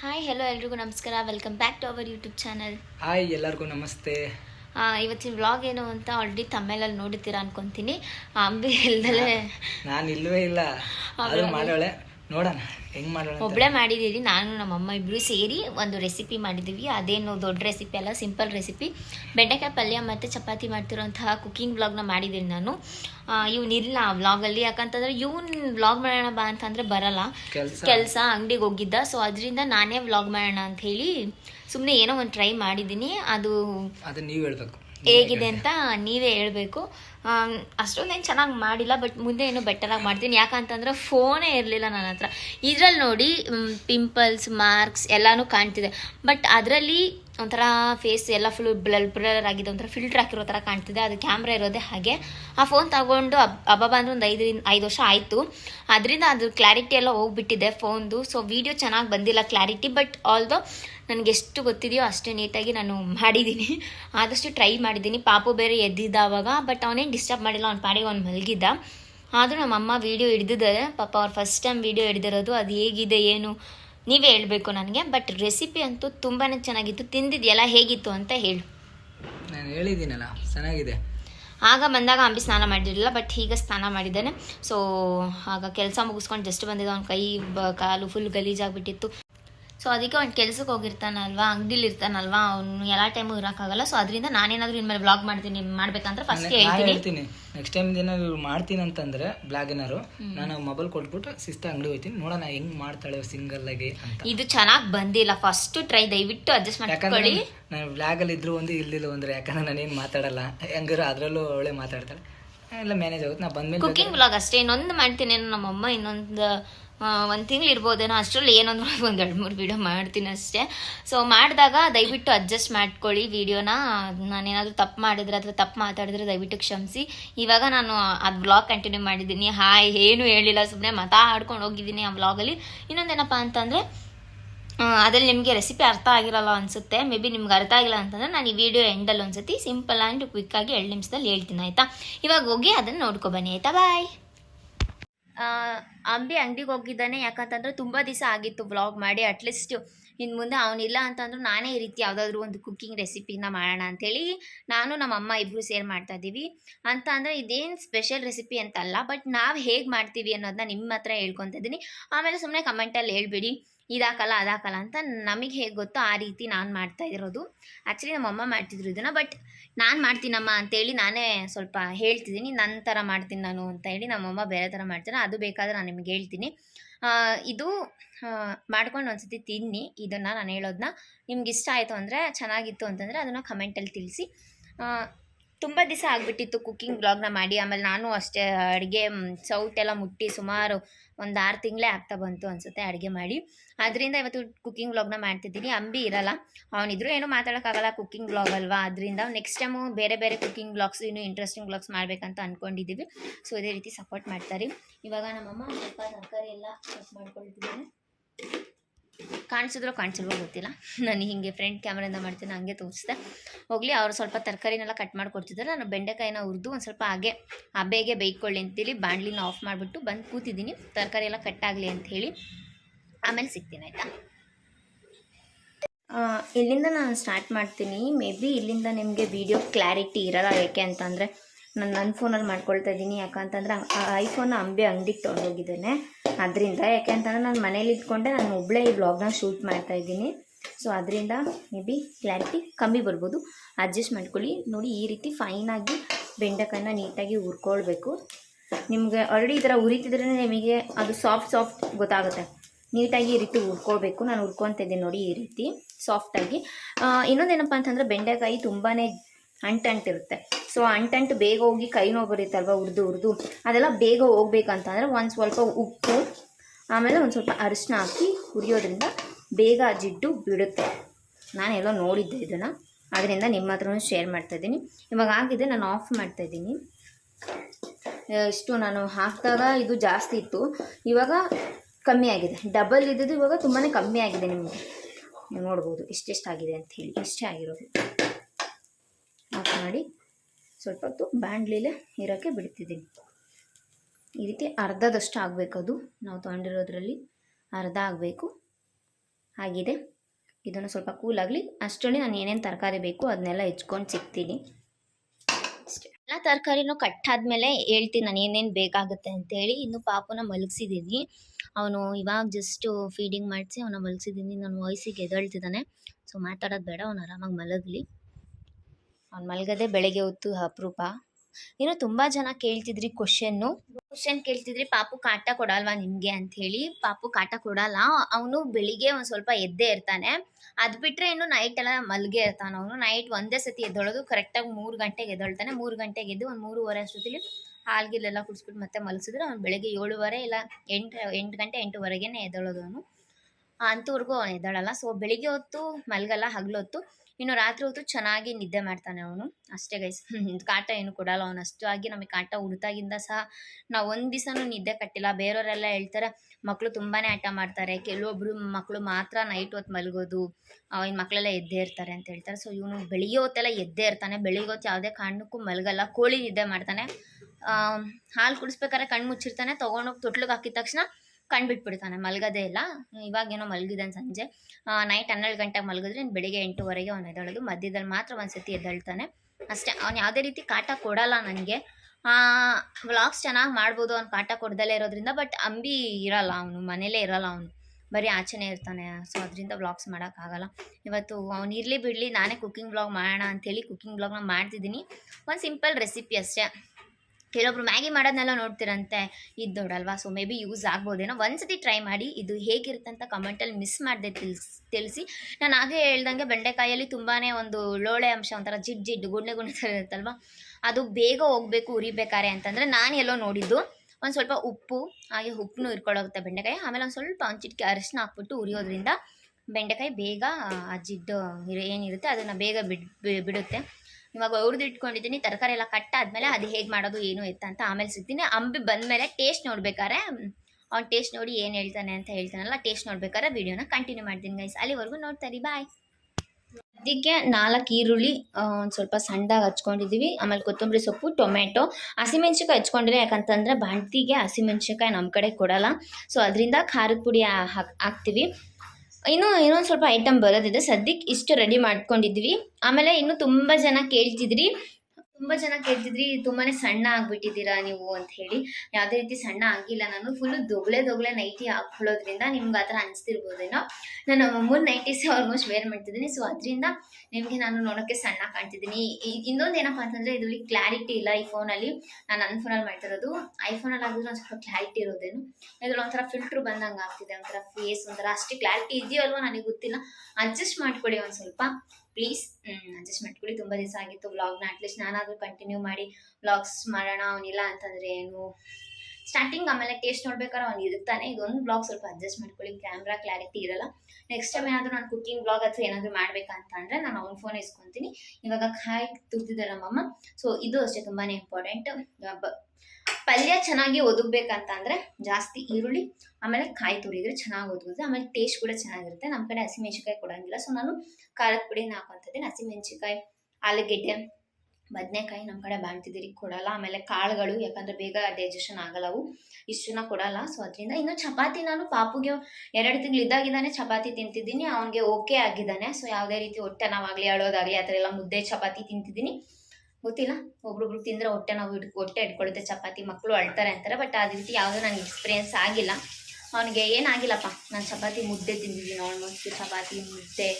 Hi hello ಎಲ್ರಿಗೂ ನಮಸ್ಕಾರ. Welcome back to our YouTube channel hi ಎಲ್ಲರಿಗೂ ನಮಸ್ತೆ. ಇವತ್ತಿನ ವ್ಲಾಗ್ ಏನು ಅಂತ ಆಲ್ರೆಡಿ ತಮ್ಮೇಲಲ್ಲಿ ನೋಡಿದ್ದೀರಾ ಅನ್ಕೊಂತೀನಿ. ಅಂಬಿ ಇಲ್ದಲೆ. ನಾನು ಇಲ್ಲವೇ ಇಲ್ಲ. ಆದ್ರೂ ಮಾಡೋಳೆ ನೋಡೋಣ ಹೆಂಗ್ ಮಾಡೋಣ ಒಬ್ಬಳೆ ಮಾಡಿದ್ದೀರಿ ನಾನು ನಮ್ಮಮ್ಮ ಇಬ್ಬರು ಸೇರಿ ಒಂದು ರೆಸಿಪಿ ಮಾಡಿದ್ದೀವಿ ಅದೇನು ದೊಡ್ಡ ರೆಸಿಪಿ ಅಲ್ಲ ಸಿಂಪಲ್ ರೆಸಿಪಿ ಬೆಂಡೆಕಾಯಿ ಪಲ್ಯ ಮತ್ತು ಚಪಾತಿ ಮಾಡ್ತಿರೋಂತಹ ಕುಕಿಂಗ್ ವ್ಲಾಗ್ನ ಮಾಡಿದ್ದೀನಿ ನಾನು. ಇವ್ನು ಇಲ್ಲ ವ್ಲಾಗಲ್ಲಿ ಯಾಕಂತಂದ್ರೆ ಇವನ್ ವ್ಲಾಗ್ ಮಾಡೋಣ ಬಾ ಅಂತಂದರೆ ಬರಲ್ಲ. ಕೆಲ್ಸ. ಕೆಲಸ ಅಂಗಡಿಗೆ ಹೋಗಿದ್ದ. ಸೊ ಅದರಿಂದ ನಾನೇ ವ್ಲಾಗ್ ಮಾಡೋಣ ಅಂತ ಹೇಳಿ ಸುಮ್ಮನೆ ಏನೋ ಒಂದು ಟ್ರೈ ಮಾಡಿದ್ದೀನಿ. ಅದು ಅದು ನೀವು ಹೇಳಬೇಕು. ಹೇಗಿದೆ ಅಂತ ನೀವೇ ಹೇಳಬೇಕು. ಅಷ್ಟೊಂದೇನು ಚೆನ್ನಾಗಿ ಮಾಡಿಲ್ಲ ಬಟ್ ಮುಂದೆ ಏನು ಬೆಟರಾಗಿ ಮಾಡ್ತೀನಿ. ಯಾಕಂತಂದ್ರೆ ಫೋನೇ ಇರಲಿಲ್ಲ ನನ್ನ ಹತ್ರ. ಇದ್ರಲ್ಲಿ ನೋಡಿ ಪಿಂಪಲ್ಸ್ ಮಾರ್ಕ್ಸ್ ಎಲ್ಲನೂ ಕಾಣ್ತಿದೆ. ಬಟ್ ಅದರಲ್ಲಿ ಒಂಥರ ಫೇಸ್ ಎಲ್ಲ ಫುಲ್ ಬ್ಲರ್ ಬ್ಲರ್ ಆಗಿದೆ, ಒಂಥರ ಫಿಲ್ಟರ್ ಹಾಕಿರೋ ಥರ ಕಾಣ್ತಿದೆ. ಅದು ಕ್ಯಾಮ್ರಾ ಇರೋದೇ ಹಾಗೆ. ಆ ಫೋನ್ ತಗೊಂಡು ಅಬ್ಬ ಅಂದ್ರೆ ಒಂದು ಐದರಿಂದ ಐದು ವರ್ಷ ಆಯಿತು. ಅದರಿಂದ ಅದು ಕ್ಲಾರಿಟಿ ಎಲ್ಲ ಹೋಗ್ಬಿಟ್ಟಿದೆ ಫೋನ್ದು ಸೊ ವೀಡಿಯೋ ಚೆನ್ನಾಗಿ ಬಂದಿಲ್ಲ ಕ್ಲಾರಿಟಿ ಬಟ್ ಆಲ್ದೋ ನನಗೆ ಎಷ್ಟು ಗೊತ್ತಿದೆಯೋ ಅಷ್ಟೇ ನೀಟಾಗಿ ನಾನು ಮಾಡಿದ್ದೀನಿ ಆದಷ್ಟು ಟ್ರೈ ಮಾಡಿದ್ದೀನಿ ಪಾಪು ಬೇರೆ ಎದ್ದಿದ್ದಾವಾಗ ಬಟ್ ಅವನೇನು ಡಿಸ್ಟರ್ಬ್ ಮಾಡಿಲ್ಲ, ಅವ್ನ ಪಾಡಿಗೆ ಅವ್ನು ಮಲಗಿದ್ದ. ಆದರೂ ನಮ್ಮಮ್ಮ ವೀಡಿಯೋ ಹಿಡಿದಿದ್ದಾರೆ. ಪಾಪ ಅವ್ರು ಫಸ್ಟ್ ಟೈಮ್ ವೀಡಿಯೋ ಹಿಡಿದಿರೋದು, ಅದು ಹೇಗಿದೆ, ಏನು? ನೀವೇ ಹೇಳಬೇಕು ನನಗೆ ಬಟ್ ರೆಸಿಪಿ ಅಂತೂ ತುಂಬಾ ಚೆನ್ನಾಗಿತ್ತು. ತಿಂದಿದೆಯಲ್ಲ ಹೇಗಿತ್ತು ಅಂತ ಹೇಳು. ನಾನು ಹೇಳಿದ್ದೀನಲ್ಲ ಚೆನ್ನಾಗಿದೆ. ಆಗ ಬಂದಾಗ ಅಂಬಿ ಸ್ನಾನ ಮಾಡಿರಲಿಲ್ಲ ಬಟ್ ಈಗ ಸ್ನಾನ ಮಾಡಿದ್ದಾನೆ. ಸೊ ಆಗ ಕೆಲಸ ಮುಗಿಸ್ಕೊಂಡು ಜಸ್ಟ್ ಬಂದಿದ್ದ ಅವ್ನ ಕೈ ಬ ಕಾಲು ಫುಲ್ ಗಲೀಜಾಗ್ಬಿಟ್ಟಿತ್ತು. ಸೊ ಅದಕ್ಕೆ ಅವ್ನು ಕೆಲ್ಸಕ್ಕೆ ಹೋಗಿರ್ತಾನಲ್ವಾ ಅಂಗಡಿಲಿ ಇರ್ತಾನಲ್ವಾ ಅವ್ನು ಎಲ್ಲ ಟೈಮು ಇರೋಕ್ಕಾಗಲ್ಲ. ಸೊ ಅದರಿಂದ ನಾನೇನಾದರೂ ಇನ್ಮೇಲೆ ಬ್ಲಾಗ್ ಮಾಡ್ತೀನಿ ಮಾಡ್ಬೇಕಂದ್ರೆ ಫಸ್ಟ್ ಹೇಳ್ತೀನಿ ನೆಕ್ಸ್ಟ್ ಟೈಮ್ ಏನಾದ್ರು ಮಾಡ್ತೀನಿ ಅಂತಂದ್ರೆ ಬ್ಲಾಗ್ ಏನಾರು ನಾನು ಮೊಬೈಲ್ ಕೊಟ್ಬಿಟ್ಟು ಶಿಸ್ತ ಅಂಗಡಿ ಹೋಗ್ತೀನಿ. ನೋಡೋಣ ಹೆಂಗ್ ಮಾಡ್ತಾಳೆ ಸಿಂಗಲ್ ಆಗಿ ಇದು ಚೆನ್ನಾಗಿ ಬಂದಿಲ್ಲ. ಫಸ್ಟ್ ಟ್ರೈ ದಯವಿಟ್ಟು ಅಡ್ಜಸ್ಟ್ ಮಾಡ್ಕೊಳ್ಳಿ. ನಾನು ಬ್ಲಾಗ್ ಅಲ್ಲಿ ಇದ್ರು ಒಂದು ಇಲ್ಲಿಲ್ಲ ಅಂದ್ರೆ ಯಾಕಂದ್ರೆ ನಾನೇನು ಮಾತಾಡಲ್ಲ. ಹೆಂಗಾರು ಅದರಲ್ಲೂ ಒಳ್ಳೆ ಮಾತಾಡ್ತಾಳೆ. ಎಲ್ಲ ಮ್ಯಾನೇಜ್ ಆಗುತ್ತೆ. ನಾ ಬಂದ್ಮೇಲೆ ಕುಕಿಂಗ್ ಬ್ಲಾಗ್ ಅಷ್ಟೇ. ಇನ್ನೊಂದು ಮಾಡ್ತೀನಿ. ನಮ್ಮಮ್ಮ ಇನ್ನೊಂದು ಒಂದು ತಿಂಗಳು ಇರ್ಬೋದೇನೋ ಅಷ್ಟರಲ್ಲಿ ಏನಂದ್ರೆ ಒಂದು ಎರಡು ಮೂರು ವೀಡಿಯೋ ಮಾಡ್ತೀನಿ ಅಷ್ಟೇ. ಸೊ ಮಾಡಿದಾಗ ದಯವಿಟ್ಟು ಅಡ್ಜಸ್ಟ್ ಮಾಡ್ಕೊಳ್ಳಿ ವೀಡಿಯೋನ ನಾನೇನಾದರೂ ತಪ್ಪು ಮಾಡಿದ್ರೆ ಅಥವಾ ತಪ್ಪು ಮಾತಾಡಿದ್ರೆ ದಯವಿಟ್ಟು ಕ್ಷಮಿಸಿ. ಇವಾಗ ನಾನು ಅದು ಬ್ಲಾಗ್ ಕಂಟಿನ್ಯೂ ಮಾಡಿದ್ದೀನಿ. ಹಾಯ್, ಏನು ಹೇಳಿಲ್ಲ ಸುಮ್ಮನೆ ಮಾತಾಡ್ಕೊಂಡು ಹೋಗಿದ್ದೀನಿ ಆ ವ್ಲಾಗಲ್ಲಿ ಇನ್ನೊಂದೇನಪ್ಪ ಅಂತಂದರೆ ಅದ್ರಲ್ಲಿ ನಿಮಗೆ ರೆಸಿಪಿ ಅರ್ಥ ಆಗಿರಲ್ಲ ಅನಿಸುತ್ತೆ. ಮೇ ಬಿ ನಿಮ್ಗೆ ಅರ್ಥ ಆಗಿಲ್ಲ ಅಂತಂದ್ರೆ ನಾನು ಈ ವಿಡಿಯೋ ಎಂಡಲ್ಲಿ ಒಂದ್ಸತಿ ಸಿಂಪಲ್ ಆ್ಯಂಡ್ ಕ್ವಿಕ್ಕಾಗಿ ಎರಡು ನಿಮಿಷದಲ್ಲಿ ಹೇಳ್ತೀನಿ, ಆಯಿತಾ? ಇವಾಗ ಹೋಗಿ ಅದನ್ನು ನೋಡ್ಕೊ ಬನ್ನಿ, ಆಯಿತಾ? ಬಾಯ್ ಅಂಬಿ ಅಂಗಡಿಗೆ ಹೋಗಿದ್ದಾನೆ. ಯಾಕಂತಂದ್ರೆ ತುಂಬ ದಿವಸ ಆಗಿತ್ತು ವ್ಲಾಗ್ ಮಾಡಿ. ಅಟ್ಲೀಸ್ಟ್ ಇನ್ನು ಮುಂದೆ ಅವನಿಲ್ಲ ಅಂತಂದ್ರೂ ನಾನೇ ಈ ರೀತಿ ಯಾವುದಾದ್ರೂ ಒಂದು ಕುಕ್ಕಿಂಗ್ ರೆಸಿಪಿನ ಮಾಡೋಣ ಅಂಥೇಳಿ ನಾನು ನಮ್ಮ ಅಮ್ಮ ಇಬ್ಬರು ಸೇರ್ ಮಾಡ್ತಾ ಇದ್ದೀವಿ. ಅಂತ ಅಂದರೆ ಇದೇನು ಸ್ಪೆಷಲ್ ರೆಸಿಪಿ ಅಂತಲ್ಲ ಬಟ್ ನಾವು ಹೇಗೆ ಮಾಡ್ತೀವಿ ಅನ್ನೋದನ್ನ ನಿಮ್ಮ ಹತ್ರ ಹೇಳ್ಕೊತ ಇದ್ದೀನಿ ಆಮೇಲೆ ಸುಮ್ಮನೆ ಕಮೆಂಟಲ್ಲಿ ಹೇಳ್ಬಿಡಿ. ಇದಾಕಲ್ಲ, ಅದಾಕಲ್ಲ ಅಂತ ನಮಗೆ ಹೇಗೆ ಗೊತ್ತೋ ಆ ರೀತಿ ನಾನು ಮಾಡ್ತಾ ಇರೋದು. ಆ್ಯಕ್ಚುಲಿ ನಮ್ಮ ಅಮ್ಮ ಮಾಡ್ತಿದ್ರು ಇದನ್ನು ಬಟ್ ನಾನು ಮಾಡ್ತೀನಮ್ಮ ಅಂತೇಳಿ ನಾನೇ ಸ್ವಲ್ಪ ಹೇಳ್ತಿದ್ದೀನಿ ನನ್ನ ಥರ ಮಾಡ್ತೀನಿ ನಾನು ಅಂತ ಹೇಳಿ ನಮ್ಮಮ್ಮ ಬೇರೆ ಥರ ಮಾಡ್ತಾರೆ. ಅದು ಬೇಕಾದ್ರೆ ನಾನು ನಿಮ್ಗೆ ಹೇಳ್ತೀನಿ. ಇದು ಮಾಡ್ಕೊಂಡು ಒಂದ್ಸತಿ ತಿನ್ನಿ. ಇದನ್ನು ನಾನು ಹೇಳೋದನ್ನ ನಿಮ್ಗೆ ಇಷ್ಟ ಆಯಿತು ಅಂದರೆ, ಚೆನ್ನಾಗಿತ್ತು ಅಂತಂದರೆ ಅದನ್ನು ಕಮೆಂಟಲ್ಲಿ ತಿಳಿಸಿ. ತುಂಬ ದಿವಸ ಆಗಿಬಿಟ್ಟಿತ್ತು ಕುಕ್ಕಿಂಗ್ ಬ್ಲಾಗ್ನ ಮಾಡಿ. ಆಮೇಲೆ ನಾನು ಅಷ್ಟೇ ಅಡುಗೆ ಸೌಟೆಲ್ಲ ಮುಟ್ಟಿ ಸುಮಾರು ಒಂದು ಆರು ತಿಂಗಳೇ ಆಗ್ತಾ ಬಂತು ಅನಿಸುತ್ತೆ ಅಡುಗೆ ಮಾಡಿ. ಅದರಿಂದ ಇವತ್ತು ಕುಕ್ಕಿಂಗ್ ವ್ಲಾಗ್ನ ಮಾಡ್ತಿದ್ದೀನಿ. ಅಂಬಿ ಇರಲ್ಲ, ಅವನಿದ್ರು ಏನೂ ಮಾತಾಡೋಕ್ಕಾಗಲ್ಲ ಕುಕ್ಕಿಂಗ್ ವ್ಲಾಗ್ ಅಲ್ವಾ? ಅದರಿಂದ ನೆಕ್ಸ್ಟ್ ಟೈಮು ಬೇರೆ ಬೇರೆ ಕುಕ್ಕಿಂಗ್ ವ್ಲಾಗ್ಸ್ ಇನ್ನೂ ಇಂಟ್ರೆಸ್ಟಿಂಗ್ ವ್ಲಾಗ್ಸ್ ಮಾಡಬೇಕಂತ ಅಂದ್ಕೊಂಡಿದ್ದೀವಿ ಸೊ ಇದೇ ರೀತಿ ಸಪೋರ್ಟ್ ಮಾಡ್ತಾರೆ. ಇವಾಗ ನಮ್ಮಮ್ಮ ಸ್ವಲ್ಪ ತರಕಾರಿ ಎಲ್ಲ ಕಟ್ ಮಾಡ್ಕೊಳ್ತಿದ್ದೀನಿ ಕಾಣಿಸಿದ್ರೋ ಕಾಣಿಸಿಲ್ವೋ ಗೊತ್ತಿಲ್ಲ. ನಾನು ಹೀಗೆ ಫ್ರಂಟ್ ಕ್ಯಾಮ್ರಿಂದ ಮಾಡ್ತೀನಿ, ಹಂಗೆ ತೋರಿಸಿದೆ. ಹೋಗಲಿ, ಅವ್ರು ಸ್ವಲ್ಪ ತರಕಾರಿನೆಲ್ಲ ಕಟ್ ಮಾಡಿಕೊಡ್ತಿದ್ದಾರೆ ನಾನು ಬೆಂಡೆಕಾಯಿನ ಹುರಿದು ಒಂದು ಸ್ವಲ್ಪ ಹಾಗೆ ಹಬೆಗೆ ಬೇಯ್ಕೊಳ್ಳಿ ಅಂತೇಳಿ ಬಾಣಲಿನ ಆಫ್ ಮಾಡಿಬಿಟ್ಟು ಬಂದು ಕೂತಿದ್ದೀನಿ. ತರಕಾರಿ ಎಲ್ಲ ಕಟ್ ಆಗಲಿ ಅಂತ ಹೇಳಿ ಆಮೇಲೆ ಸಿಗ್ತೀನಿ, ಆಯಿತಾ? ಇಲ್ಲಿಂದ ನಾನು ಸ್ಟಾರ್ಟ್ ಮಾಡ್ತೀನಿ. ಮೇ ಬಿ ಇಲ್ಲಿಂದ ನಿಮಗೆ ವಿಡಿಯೋ ಕ್ಲಾರಿಟಿ ಇರಲ್ಲ ಯಾಕೆ ಅಂತಂದರೆ ನಾನು ನನ್ನ ಫೋನಲ್ಲಿ ಮಾಡ್ಕೊಳ್ತಾ ಇದ್ದೀನಿ. ಯಾಕಂತಂದ್ರೆ ಐಫೋನ್ ಅಂಬೆ ಅಂಗಡಿಗೆ ತೊಗೊಂಡೋಗಿದ್ದೇನೆ. ಅದರಿಂದ ಯಾಕೆ ಅಂತಂದ್ರೆ ನಾನು ಮನೇಲಿ ಇಟ್ಕೊಂಡೆ ನಾನು ಒಬ್ಬಳೇ ಈ ಬ್ಲಾಗ್ನ ಶೂಟ್ ಮಾಡ್ತಾ ಇದ್ದೀನಿ. ಸೊ ಅದರಿಂದ ಮೇ ಬಿ ಕ್ಲಾರಿಟಿ ಕಮ್ಮಿ ಬರ್ಬೋದು. ಅಡ್ಜಸ್ಟ್ ಮಾಡ್ಕೊಳ್ಳಿ. ನೋಡಿ, ಈ ರೀತಿ ಫೈನಾಗಿ ಬೆಂಡೆಕಾಯನ್ನ ನೀಟಾಗಿ ಹುರ್ಕೊಳ್ಬೇಕು. ನಿಮಗೆ ಆಲ್ರೆಡಿ ಈ ಥರ ಉರಿತಿದ್ರೆ ನಿಮಗೆ ಅದು ಸಾಫ್ಟ್ ಸಾಫ್ಟ್ ಗೊತ್ತಾಗುತ್ತೆ. ನೀಟಾಗಿ ಈ ರೀತಿ ಹುರ್ಕೊಳ್ಬೇಕು. ನಾನು ಹುರ್ಕೊತ ಇದ್ದೀನಿ ನೋಡಿ ಈ ರೀತಿ ಸಾಫ್ಟಾಗಿ ಇನ್ನೊಂದೇನಪ್ಪ ಅಂತಂದರೆ ಬೆಂಡೆಕಾಯಿ ತುಂಬಾ ಅಂಟಂಟಿರುತ್ತೆ ಸೊ ಅಂಟಂಟ್ ಬೇಗ ಹೋಗಿ ಕೈ ನೋವು ಬರುತ್ತಲ್ವ ಹುರಿದು ಹುರಿದು ಅದೆಲ್ಲ ಬೇಗ ಹೋಗ್ಬೇಕಂತಂದರೆ ಒಂದು ಸ್ವಲ್ಪ ಉಪ್ಪು, ಆಮೇಲೆ ಒಂದು ಸ್ವಲ್ಪ ಅರಿಶಿನ ಹಾಕಿ ಹುರಿಯೋದ್ರಿಂದ ಬೇಗ ಜಿಡ್ಡು ಬಿಡುತ್ತೆ. ನಾನೆಲ್ಲೋ ನೋಡಿದ್ದೆ ಇದನ್ನು. ಅದರಿಂದ ನಿಮ್ಮ ಹತ್ರನೂ ಶೇರ್ ಮಾಡ್ತಾಯಿದ್ದೀನಿ ಇವಾಗ ಆಗಿದೆ ನಾನು ಆಫ್ ಮಾಡ್ತಾಯಿದ್ದೀನಿ ಇಷ್ಟು ನಾನು ಹಾಕಿದಾಗ ಇದು ಜಾಸ್ತಿ ಇತ್ತು. ಇವಾಗ ಕಮ್ಮಿ ಆಗಿದೆ. ಡಬಲ್ ಇದ್ದಿದ್ದು ಇವಾಗ ತುಂಬಾ ಕಮ್ಮಿ ಆಗಿದೆ ನಿಮಗೆ. ನೋಡ್ಬೋದು ಇಷ್ಟೆಷ್ಟಾಗಿದೆ ಅಂತ ಹೇಳಿ. ಇಷ್ಟೇ ಆಗಿರೋದು. ಮಾಡಿ ಸ್ವಲ್ಪ ಹೊತ್ತು ಬಾಣಲಿಲೇ ಇರೋಕ್ಕೆ ಬಿಡ್ತಿದ್ದೀನಿ. ಈ ರೀತಿ ಅರ್ಧದಷ್ಟು ಆಗಬೇಕದು. ನಾವು ತೊಗೊಂಡಿರೋದ್ರಲ್ಲಿ ಅರ್ಧ ಆಗಬೇಕು. ಆಗಿದೆ. ಇದನ್ನು ಸ್ವಲ್ಪ ಕೂಲಾಗಲಿ. ಅಷ್ಟರಲ್ಲಿ ನಾನು ಏನೇನು ತರಕಾರಿ ಬೇಕು ಅದನ್ನೆಲ್ಲ ಹೆಚ್ಕೊಂಡು ಸಿಗ್ತೀನಿ. ಎಲ್ಲ ತರಕಾರಿನೂ ಕಟ್ಟಾದ್ಮೇಲೆ ಹೇಳ್ತೀನಿ ನಾನು ಏನೇನು ಬೇಕಾಗುತ್ತೆ ಅಂತೇಳಿ. ಇನ್ನು ಪಾಪುನ ಮಲಗಿಸಿದ್ದೀನಿ. ಅವನು ಇವಾಗ ಜಸ್ಟು ಫೀಡಿಂಗ್ ಮಾಡಿಸಿ ಅವನ ಮಲಗಿಸಿದ್ದೀನಿ. ನನ್ನ ವಯಸ್ಸಿಗೆ ಎದಳ್ತಿದ್ದಾನೆ ಸೊ ಮಾತಾಡೋದು ಬೇಡ, ಅವನು ಆರಾಮಾಗಿ ಮಲಗಲಿ. ಅವ್ನು ಮಲಗದೆ ಬೆಳಗ್ಗೆ ಹೊತ್ತು ಅಪರೂಪ. ಏನೋ ತುಂಬ ಜನ ಕೇಳ್ತಿದ್ರಿ ಕ್ವಶನ್ನು ಕ್ವಶನ್ ಕೇಳ್ತಿದ್ರಿ, ಪಾಪು ಕಾಟ ಕೊಡಲ್ವಾ ನಿಮಗೆ? ಅಂತ ಹೇಳಿ, ಪಾಪು ಕಾಟ ಕೊಡಲ್ಲ. ಅವನು ಬೆಳಿಗ್ಗೆ ಒಂದು ಸ್ವಲ್ಪ ಎದ್ದೇ ಇರ್ತಾನೆ. ಅದು ಬಿಟ್ಟರೆ ಇನ್ನು ನೈಟ್ ಎಲ್ಲ ಮಲ್ಗೆ ಇರ್ತಾನೆ ಅವನು. ನೈಟ್ ಒಂದೇ ಸತಿ ಎದ್ದೊಳೋದು ಕರೆಕ್ಟಾಗಿ ಮೂರು ಗಂಟೆಗೆ ಎದ್ದೊಳ್ತಾನೆ. ಮೂರು ಗಂಟೆಗೆ ಎದ್ದು ಒಂದು ಮೂರುವರೆ ಅಷ್ಟೊತ್ತಿಲಿ ಹಾಲ್ಗಿಲ್ಲೆಲ್ಲ ಕುಡಿಸ್ಬಿಟ್ಟು ಮತ್ತೆ ಮಲಗಿಸಿದ್ರೆ ಅವ್ನು ಬೆಳಗ್ಗೆ ಏಳುವರೆ ಇಲ್ಲ ಎಂಟು ಎಂಟು ಗಂಟೆ ಎಂಟುವರೆಗೆ ಎದ್ದೊಳೋದು ಅವನು ಅಂಥವ್ರಿಗೂ ಅವನು ಎದ್ದಳಲ್ಲ. ಸೊ ಬೆಳಿಗ್ಗೆ ಹೊತ್ತು ಮಲಗಲ್ಲ, ಹಗಲೊತ್ತು ಇನ್ನು ರಾತ್ರಿ ಹೊತ್ತು ಚೆನ್ನಾಗಿ ನಿದ್ದೆ ಮಾಡ್ತಾನೆ ಅವನು. ಅಷ್ಟೇ ಗೈಸ್ ಕಾಟ ಏನು ಕೊಡಲ್ಲ ಅವನು. ಅಷ್ಟಾಗಿ ನಮಗೆ ಕಾಟ ಹುಡ್ತಾಗಿಂದ ಸಹ ನಾವು ಒಂದು ದಿವಸನೂ ನಿದ್ದೆ ಕಟ್ಟಿಲ್ಲ. ಬೇರೆಯವರೆಲ್ಲ ಹೇಳ್ತಾರೆ ಮಕ್ಕಳು ತುಂಬಾ ಆಟ ಮಾಡ್ತಾರೆ. ಕೆಲವೊಬ್ರು ಮಕ್ಕಳು ಮಾತ್ರ ನೈಟ್ ಹೊತ್ತು ಮಲಗೋದು ಇನ್ನು ಮಕ್ಕಳೆಲ್ಲ ಎದ್ದೇ ಇರ್ತಾರೆ ಅಂತ ಹೇಳ್ತಾರೆ. ಸೊ ಇವನು ಬೆಳಿಗ್ಗೆ ಹೊತ್ತೆಲ್ಲ ಎದ್ದೇ ಇರ್ತಾನೆ. ಬೆಳಿಗ್ಗೆ ಹೊತ್ತು ಯಾವುದೇ ಕಾರಣಕ್ಕೂ ಮಲಗಲ್ಲ. ಕೋಳಿ ನಿದ್ದೆ ಮಾಡ್ತಾನೆ. ಹಾಲು ಕುಡಿಸ್ಬೇಕಾದ್ರೆ ಕಣ್ಣು ಮುಚ್ಚಿರ್ತಾನೆ. ತೊಗೊಂಡೋಗಿ ತೊಟ್ಲಿಗೆ ಹಾಕಿದ ತಕ್ಷಣ ಕಣ್ಣು ಮಲಗದೇ ಇಲ್ಲ. ಇವಾಗೇನೋ ಮಲಗಿದ್ದಾನೆ ಸಂಜೆ. ನೈಟ್ ಹನ್ನೆರಡು ಗಂಟೆಗೆ ಮಲಗಿದ್ರೆ ಬೆಳಿಗ್ಗೆ ಎಂಟುವರೆಗೆ ಅವನು ಎದ್ದೇಳೋದು. ಮಧ್ಯದಲ್ಲಿ ಮಾತ್ರ ಒಂದು ಸತಿ ಎದ್ದೇಳ್ತಾನೆ. ಅಷ್ಟೇ, ಅವ್ನು ಯಾವುದೇ ರೀತಿ ಕಾಟ ಕೊಡಲ್ಲ ನನಗೆ. ವ್ಲಾಗ್ಸ್ ಚೆನ್ನಾಗಿ ಮಾಡ್ಬೋದು ಅವ್ನು ಕಾಟ ಕೊಡ್ದಲೇ ಇರೋದ್ರಿಂದ, ಬಟ್ ಅಂಬಿ ಇರಲ್ಲ ಅವನು, ಮನೇಲೇ ಇರಲ್ಲ ಅವನು. ಬರೀ ಆಚೆನೇ ಇರ್ತಾನೆ. ಸೊ, ಅದರಿಂದ ವ್ಲಾಗ್ಸ್ ಮಾಡೋಕ್ಕಾಗಲ್ಲ ಇವತ್ತು ಅವ್ನು ಇರಲಿ ಬಿಡಲಿ, ನಾನೇ ಕುಕ್ಕಿಂಗ್ ವ್ಲಾಗ್ ಮಾಡೋಣ ಅಂಥೇಳಿ ಕುಕ್ಕಿಂಗ್ ವ್ಲಾಗ್ನ ಮಾಡ್ತಿದ್ದೀನಿ. ಒಂದು ಸಿಂಪಲ್ ರೆಸಿಪಿ ಅಷ್ಟೇ. ಕೆಲವೊಬ್ರು ಮ್ಯಾಗಿ ಮಾಡೋದನ್ನೆಲ್ಲ ನೋಡ್ತಿರಂತೆ. ಇದು ದೊಡ್ಡಲ್ವಾ ಸೊ ಮೇ ಬಿ ಯೂಸ್ ಆಗ್ಬೋದೇನೋ. ಒಂದ್ಸತಿ ಟ್ರೈ ಮಾಡಿ ಇದು ಹೇಗಿರುತ್ತೆ ಅಂತ ಕಮೆಂಟಲ್ಲಿ ಮಿಸ್ ಮಾಡದೆ ತಿಳಿಸ್, ತಿಳಿಸಿ. ನಾನು ಹಾಗೆ ಹೇಳ್ದಂಗೆ ಬೆಂಡೆಕಾಯಲ್ಲಿ ತುಂಬಾ ಒಂದು ಲೋಳೆ ಅಂಶ, ಒಂಥರ ಜಿಡ್ ಜಿಡ್ಡು ಗುಂಡೆ ಗುಂಡೆ ಥರ ಇರುತ್ತಲ್ವ? ಅದು ಬೇಗ ಹೋಗಬೇಕು ಉರಿಬೇಕಾರೆ ಅಂತಂದರೆ ನಾನು ಎಲ್ಲೋ ನೋಡಿದ್ದು ಒಂದು ಸ್ವಲ್ಪ ಉಪ್ಪು, ಹಾಗೆ ಉಪ್ಪನ್ನು ಇರ್ಕೊಳ್ಳೋಗುತ್ತೆ ಬೆಂಡೆಕಾಯಿ. ಆಮೇಲೆ ಒಂದು ಸ್ವಲ್ಪ ಒಂದು ಚಿಟಿಕೆ ಅರಿಶಿನ ಹಾಕ್ಬಿಟ್ಟು ಉರಿಯೋದ್ರಿಂದ ಬೆಂಡೆಕಾಯಿ ಬೇಗ ಆ ಜಿಡ್ಡು ಏನಿರುತ್ತೆ ಅದನ್ನು ಬೇಗ ಬಿಡ್ ಬಿಡುತ್ತೆ. ಇವಾಗ ಹುರಿದು ಇಟ್ಕೊಂಡಿದ್ದೀನಿ, ತರಕಾರಿ ಎಲ್ಲ ಕಟ್ ಆದಮೇಲೆ ಅದು ಹೇಗೆ ಮಾಡೋದು, ಏನು ಎತ್ತ ಅಂತ ಆಮೇಲೆ ಸಿಗ್ತೀನಿ. ಅಂಬಿ ಬಂದಮೇಲೆ ಟೇಸ್ಟ್ ನೋಡ್ಬೇಕಾರೆ ಅವ್ನು ಟೇಸ್ಟ್ ನೋಡಿ ಏನು ಹೇಳ್ತಾನೆ ಅಂತ ಹೇಳ್ತಾನಲ್ಲ ಟೇಸ್ಟ್ ನೋಡ್ಬೇಕಾದ್ರೆ ವೀಡಿಯೋನ ಕಂಟಿನ್ಯೂ ಮಾಡ್ತೀನಿ ಗೈಸ್ ಅಲ್ಲಿವರೆಗೂ ನೋಡ್ತಾರೆ ಬಾಯ್ ಅದಕ್ಕೆ ನಾಲ್ಕು ಈರುಳ್ಳಿ ಒಂದು ಸ್ವಲ್ಪ ಸಣ್ಣದಾಗಿ ಹಚ್ಕೊಂಡಿದ್ದೀವಿ ಆಮೇಲೆ ಕೊತ್ತಂಬರಿ ಸೊಪ್ಪು ಟೊಮೆಟೊ ಹಸಿಮೆಣ್ಸಿಕಾಯಿ ಹಚ್ಕೊಂಡಿರಿ ಯಾಕಂತಂದರೆ ಬಾಣ್ತಿಗೆ ಹಸಿಮೆಣ್ಸಿಕಾಯಿ ನಮ್ಮ ಕಡೆ ಕೊಡಲ್ಲ. ಸೊ ಅದರಿಂದ ಖಾರದ ಪುಡಿ ಹಾಕ್ತೀವಿ. ಇನ್ನೂ ಇನ್ನೊಂದು ಸ್ವಲ್ಪ ಐಟಮ್ ಬರೋದಿದೆ. ಸದ್ಯಕ್ಕೆ ಇಷ್ಟು ರೆಡಿ ಮಾಡ್ಕೊಂಡಿದ್ವಿ. ಆಮೇಲೆ ಇನ್ನೂ ತುಂಬ ಜನ ಕೇಳ್ತಿದ್ರಿ ತುಂಬ ಜನ ಕೇಳ್ತಿದ್ರಿ, ತುಂಬಾನೇ ಸಣ್ಣ ಆಗ್ಬಿಟ್ಟಿದ್ದೀರಾ ನೀವು ಅಂತ ಹೇಳಿ. ಯಾವುದೇ ರೀತಿ ಸಣ್ಣ ಆಗಿಲ್ಲ. ನಾನು ಫುಲ್ಲು ದೊಗ್ಳೆ ದೊಗ್ಳೆ ನೈಟಿ ಹಾಕೊಳ್ಳೋದ್ರಿಂದ ನಿಮ್ಗೆ ಆ ಥರ ಅನಿಸ್ತಿರ್ಬೋದೇನೋ. ನಾನು ಮೂರು ನೈಟೀಸ್ ಆಲ್ಮೋಸ್ಟ್ ವೇರ್ ಮಾಡ್ತಿದ್ದೀನಿ. ಸೊ ಅದರಿಂದ ನಿಮಗೆ ನಾನು ನೋಡೋಕ್ಕೆ ಸಣ್ಣ ಕಾಣ್ತಿದ್ದೀನಿ. ಇನ್ನೊಂದು ಏನಪ್ಪ ಅಂತಂದರೆ ಇದರಲ್ಲಿ ಕ್ಲಾರಿಟಿ ಇಲ್ಲ ಈ ಫೋನಲ್ಲಿ ನಾನು ನನ್ನ ಫೋನಲ್ಲಿ ಮಾಡ್ತಿರೋದು. ಐಫೋನಲ್ಲಿ ಆಗಿದ್ರೆ ಒಂದು ಸ್ವಲ್ಪ ಕ್ಲಾರಿಟಿ ಇರೋದೇನು. ಇದ್ರಲ್ಲಿ ಒಂಥರ ಫಿಲ್ಟರ್ ಬಂದಂಗೆ ಆಗ್ತಿದೆ. ಒಂಥರ ಫೇಸ್ ಒಂಥರ ಅಷ್ಟು ಕ್ಲಾರಿಟಿ ಇದೆಯೋ ಅಲ್ವೋ ನನಗೆ ಗೊತ್ತಿಲ್ಲ. ಅಡ್ಜಸ್ಟ್ ಮಾಡ್ಕೊಳ್ಳಿ ಒಂದು ಸ್ವಲ್ಪ. ಪ್ಲೀಸ್ ಅಡ್ಜಸ್ಟ್ ಮಾಡ್ಕೊಳ್ಳಿ. ತುಂಬ ದಿವಸ ಆಗಿತ್ತು ವ್ಲಾಗ್ನ ಅಟ್ಲೀಸ್ಟ್ ನಾನಾದರೂ ಕಂಟಿನ್ಯೂ ಮಾಡಿ ವ್ಲಾಗ್ಸ್ ಮಾಡೋಣ, ಅವನಿಲ್ಲ ಅಂತಂದರೆ ಏನು? ಸ್ಟಾರ್ಟಿಂಗ್ ಆಮೇಲೆ ಟೇಸ್ಟ್ ನೋಡ್ಬೇಕಾದ್ರೆ ಅವ್ನು ಇರ್ತಾನೆ. ಇದೊಂದು ಬ್ಲಾಗ್ ಸ್ವಲ್ಪ ಅಡ್ಜಸ್ಟ್ ಮಾಡ್ಕೊಳ್ಳಿ. ಕ್ಯಾಮ್ರಾ ಕ್ಲಾರಿಟಿ ಇರಲ್ಲ. ನೆಕ್ಸ್ಟ್ ಟೈಮ್ ಏನಾದರೂ ನಾನು ಕುಕಿಂಗ್ ಬ್ಲಾಗ್ ಅಥವಾ ಏನಾದರೂ ಮಾಡ್ಬೇಕಂತ ನಾನು ಅವ್ನ ಫೋನ್ ಇಸ್ಕೊತೀನಿ. ಇವಾಗ ಕಾಯಿ ತುರ್ತಿದ್ದಾರೆ ನಮ್ಮಮ್ಮ. ಸೊ ಇದು ಅಷ್ಟೇ ತುಂಬಾ ಇಂಪಾರ್ಟೆಂಟ್ ಪಲ್ಯ ಚೆನ್ನಾಗಿ ಒದಗಬೇಕಂತ ಅಂದರೆ ಜಾಸ್ತಿ ಈರುಳ್ಳಿ, ಆಮೇಲೆ ಕಾಯಿ ತುರಿದ್ರೆ ಚೆನ್ನಾಗಿ ಒದಗುತ್ತೆ ಆಮೇಲೆ ಟೇಸ್ಟ್ ಕೂಡ ಚೆನ್ನಾಗಿರುತ್ತೆ. ನಮ್ಮ ಕಡೆ ಹಸಿಮೆಣ್ಸಿಕಾಯಿ ಕೊಡೋಂಗಿಲ್ಲ. ಸೊ ನಾನು ಖಾರದ ಪುಡಿನ ಹಾಕೊತಿದ್ದೀನಿ ಹಸಿಮೆಣ್ಸಿಕಾಯಿ ಆಲೂಗೆಡ್ಡೆ, ಬದನೆಕಾಯಿ ನಮ್ಮ ಕಡೆ ಬಾಣ್ತಿದ್ದೀರಿ, ಕೊಡಲ್ಲ. ಆಮೇಲೆ ಕಾಳುಗಳು, ಯಾಕಂದರೆ ಬೇಗ ಡೈಜೆಷನ್ ಆಗಲ್ಲವು ಇಷ್ಟನ್ನ ಕೊಡಲ್ಲ. ಸೊ ಅದರಿಂದ ಇನ್ನು ಚಪಾತಿ ನಾನು ಪಾಪುಗೆ ಎರಡು ತಿಂಗಳು ಇದ್ದಾಗಿದ್ದಾನೆ ಚಪಾತಿ ತಿಂತಿದ್ದೀನಿ. ಅವನಿಗೆ ಓಕೆ ಆಗಿದ್ದಾನೆ. ಸೊ ಯಾವುದೇ ರೀತಿ ಹೊಟ್ಟೆ ನಾವಾಗಲಿ, ಅಳೋದಾಗಲಿ, ಆ ಥರ ಎಲ್ಲ ಮುದ್ದೆ ಚಪಾತಿ ತಿಂತಿದ್ದೀನಿ. ಗೊತ್ತಿಲ್ಲ. ಒಬ್ರೊಬ್ರು ತಿಂದರೆ ಹೊಟ್ಟೆ ನಾವು ಇಟ್ ಹೊಟ್ಟೆ ಇಟ್ಕೊಳುತ್ತೆ ಚಪಾತಿ ಮಕ್ಕಳು ಅಳ್ತಾರೆ ಅಂತಾರೆ ಬಟ್ ಅದೇ ರೀತಿ ಯಾವುದೂ ನನಗೆ ಎಕ್ಸ್ಪೀರಿಯೆನ್ಸ್ ಆಗಿಲ್ಲ. ಅವನಿಗೆ ಏನಾಗಿಲ್ಲಪ್ಪ, ನಾನು ಚಪಾತಿ ಮುದ್ದೆ ತಿಂದಿದ್ದೀನಿ ಆಲ್ಮೋಸ್ಟ್ ಚಪಾತಿ ಮುದ್ದೆ,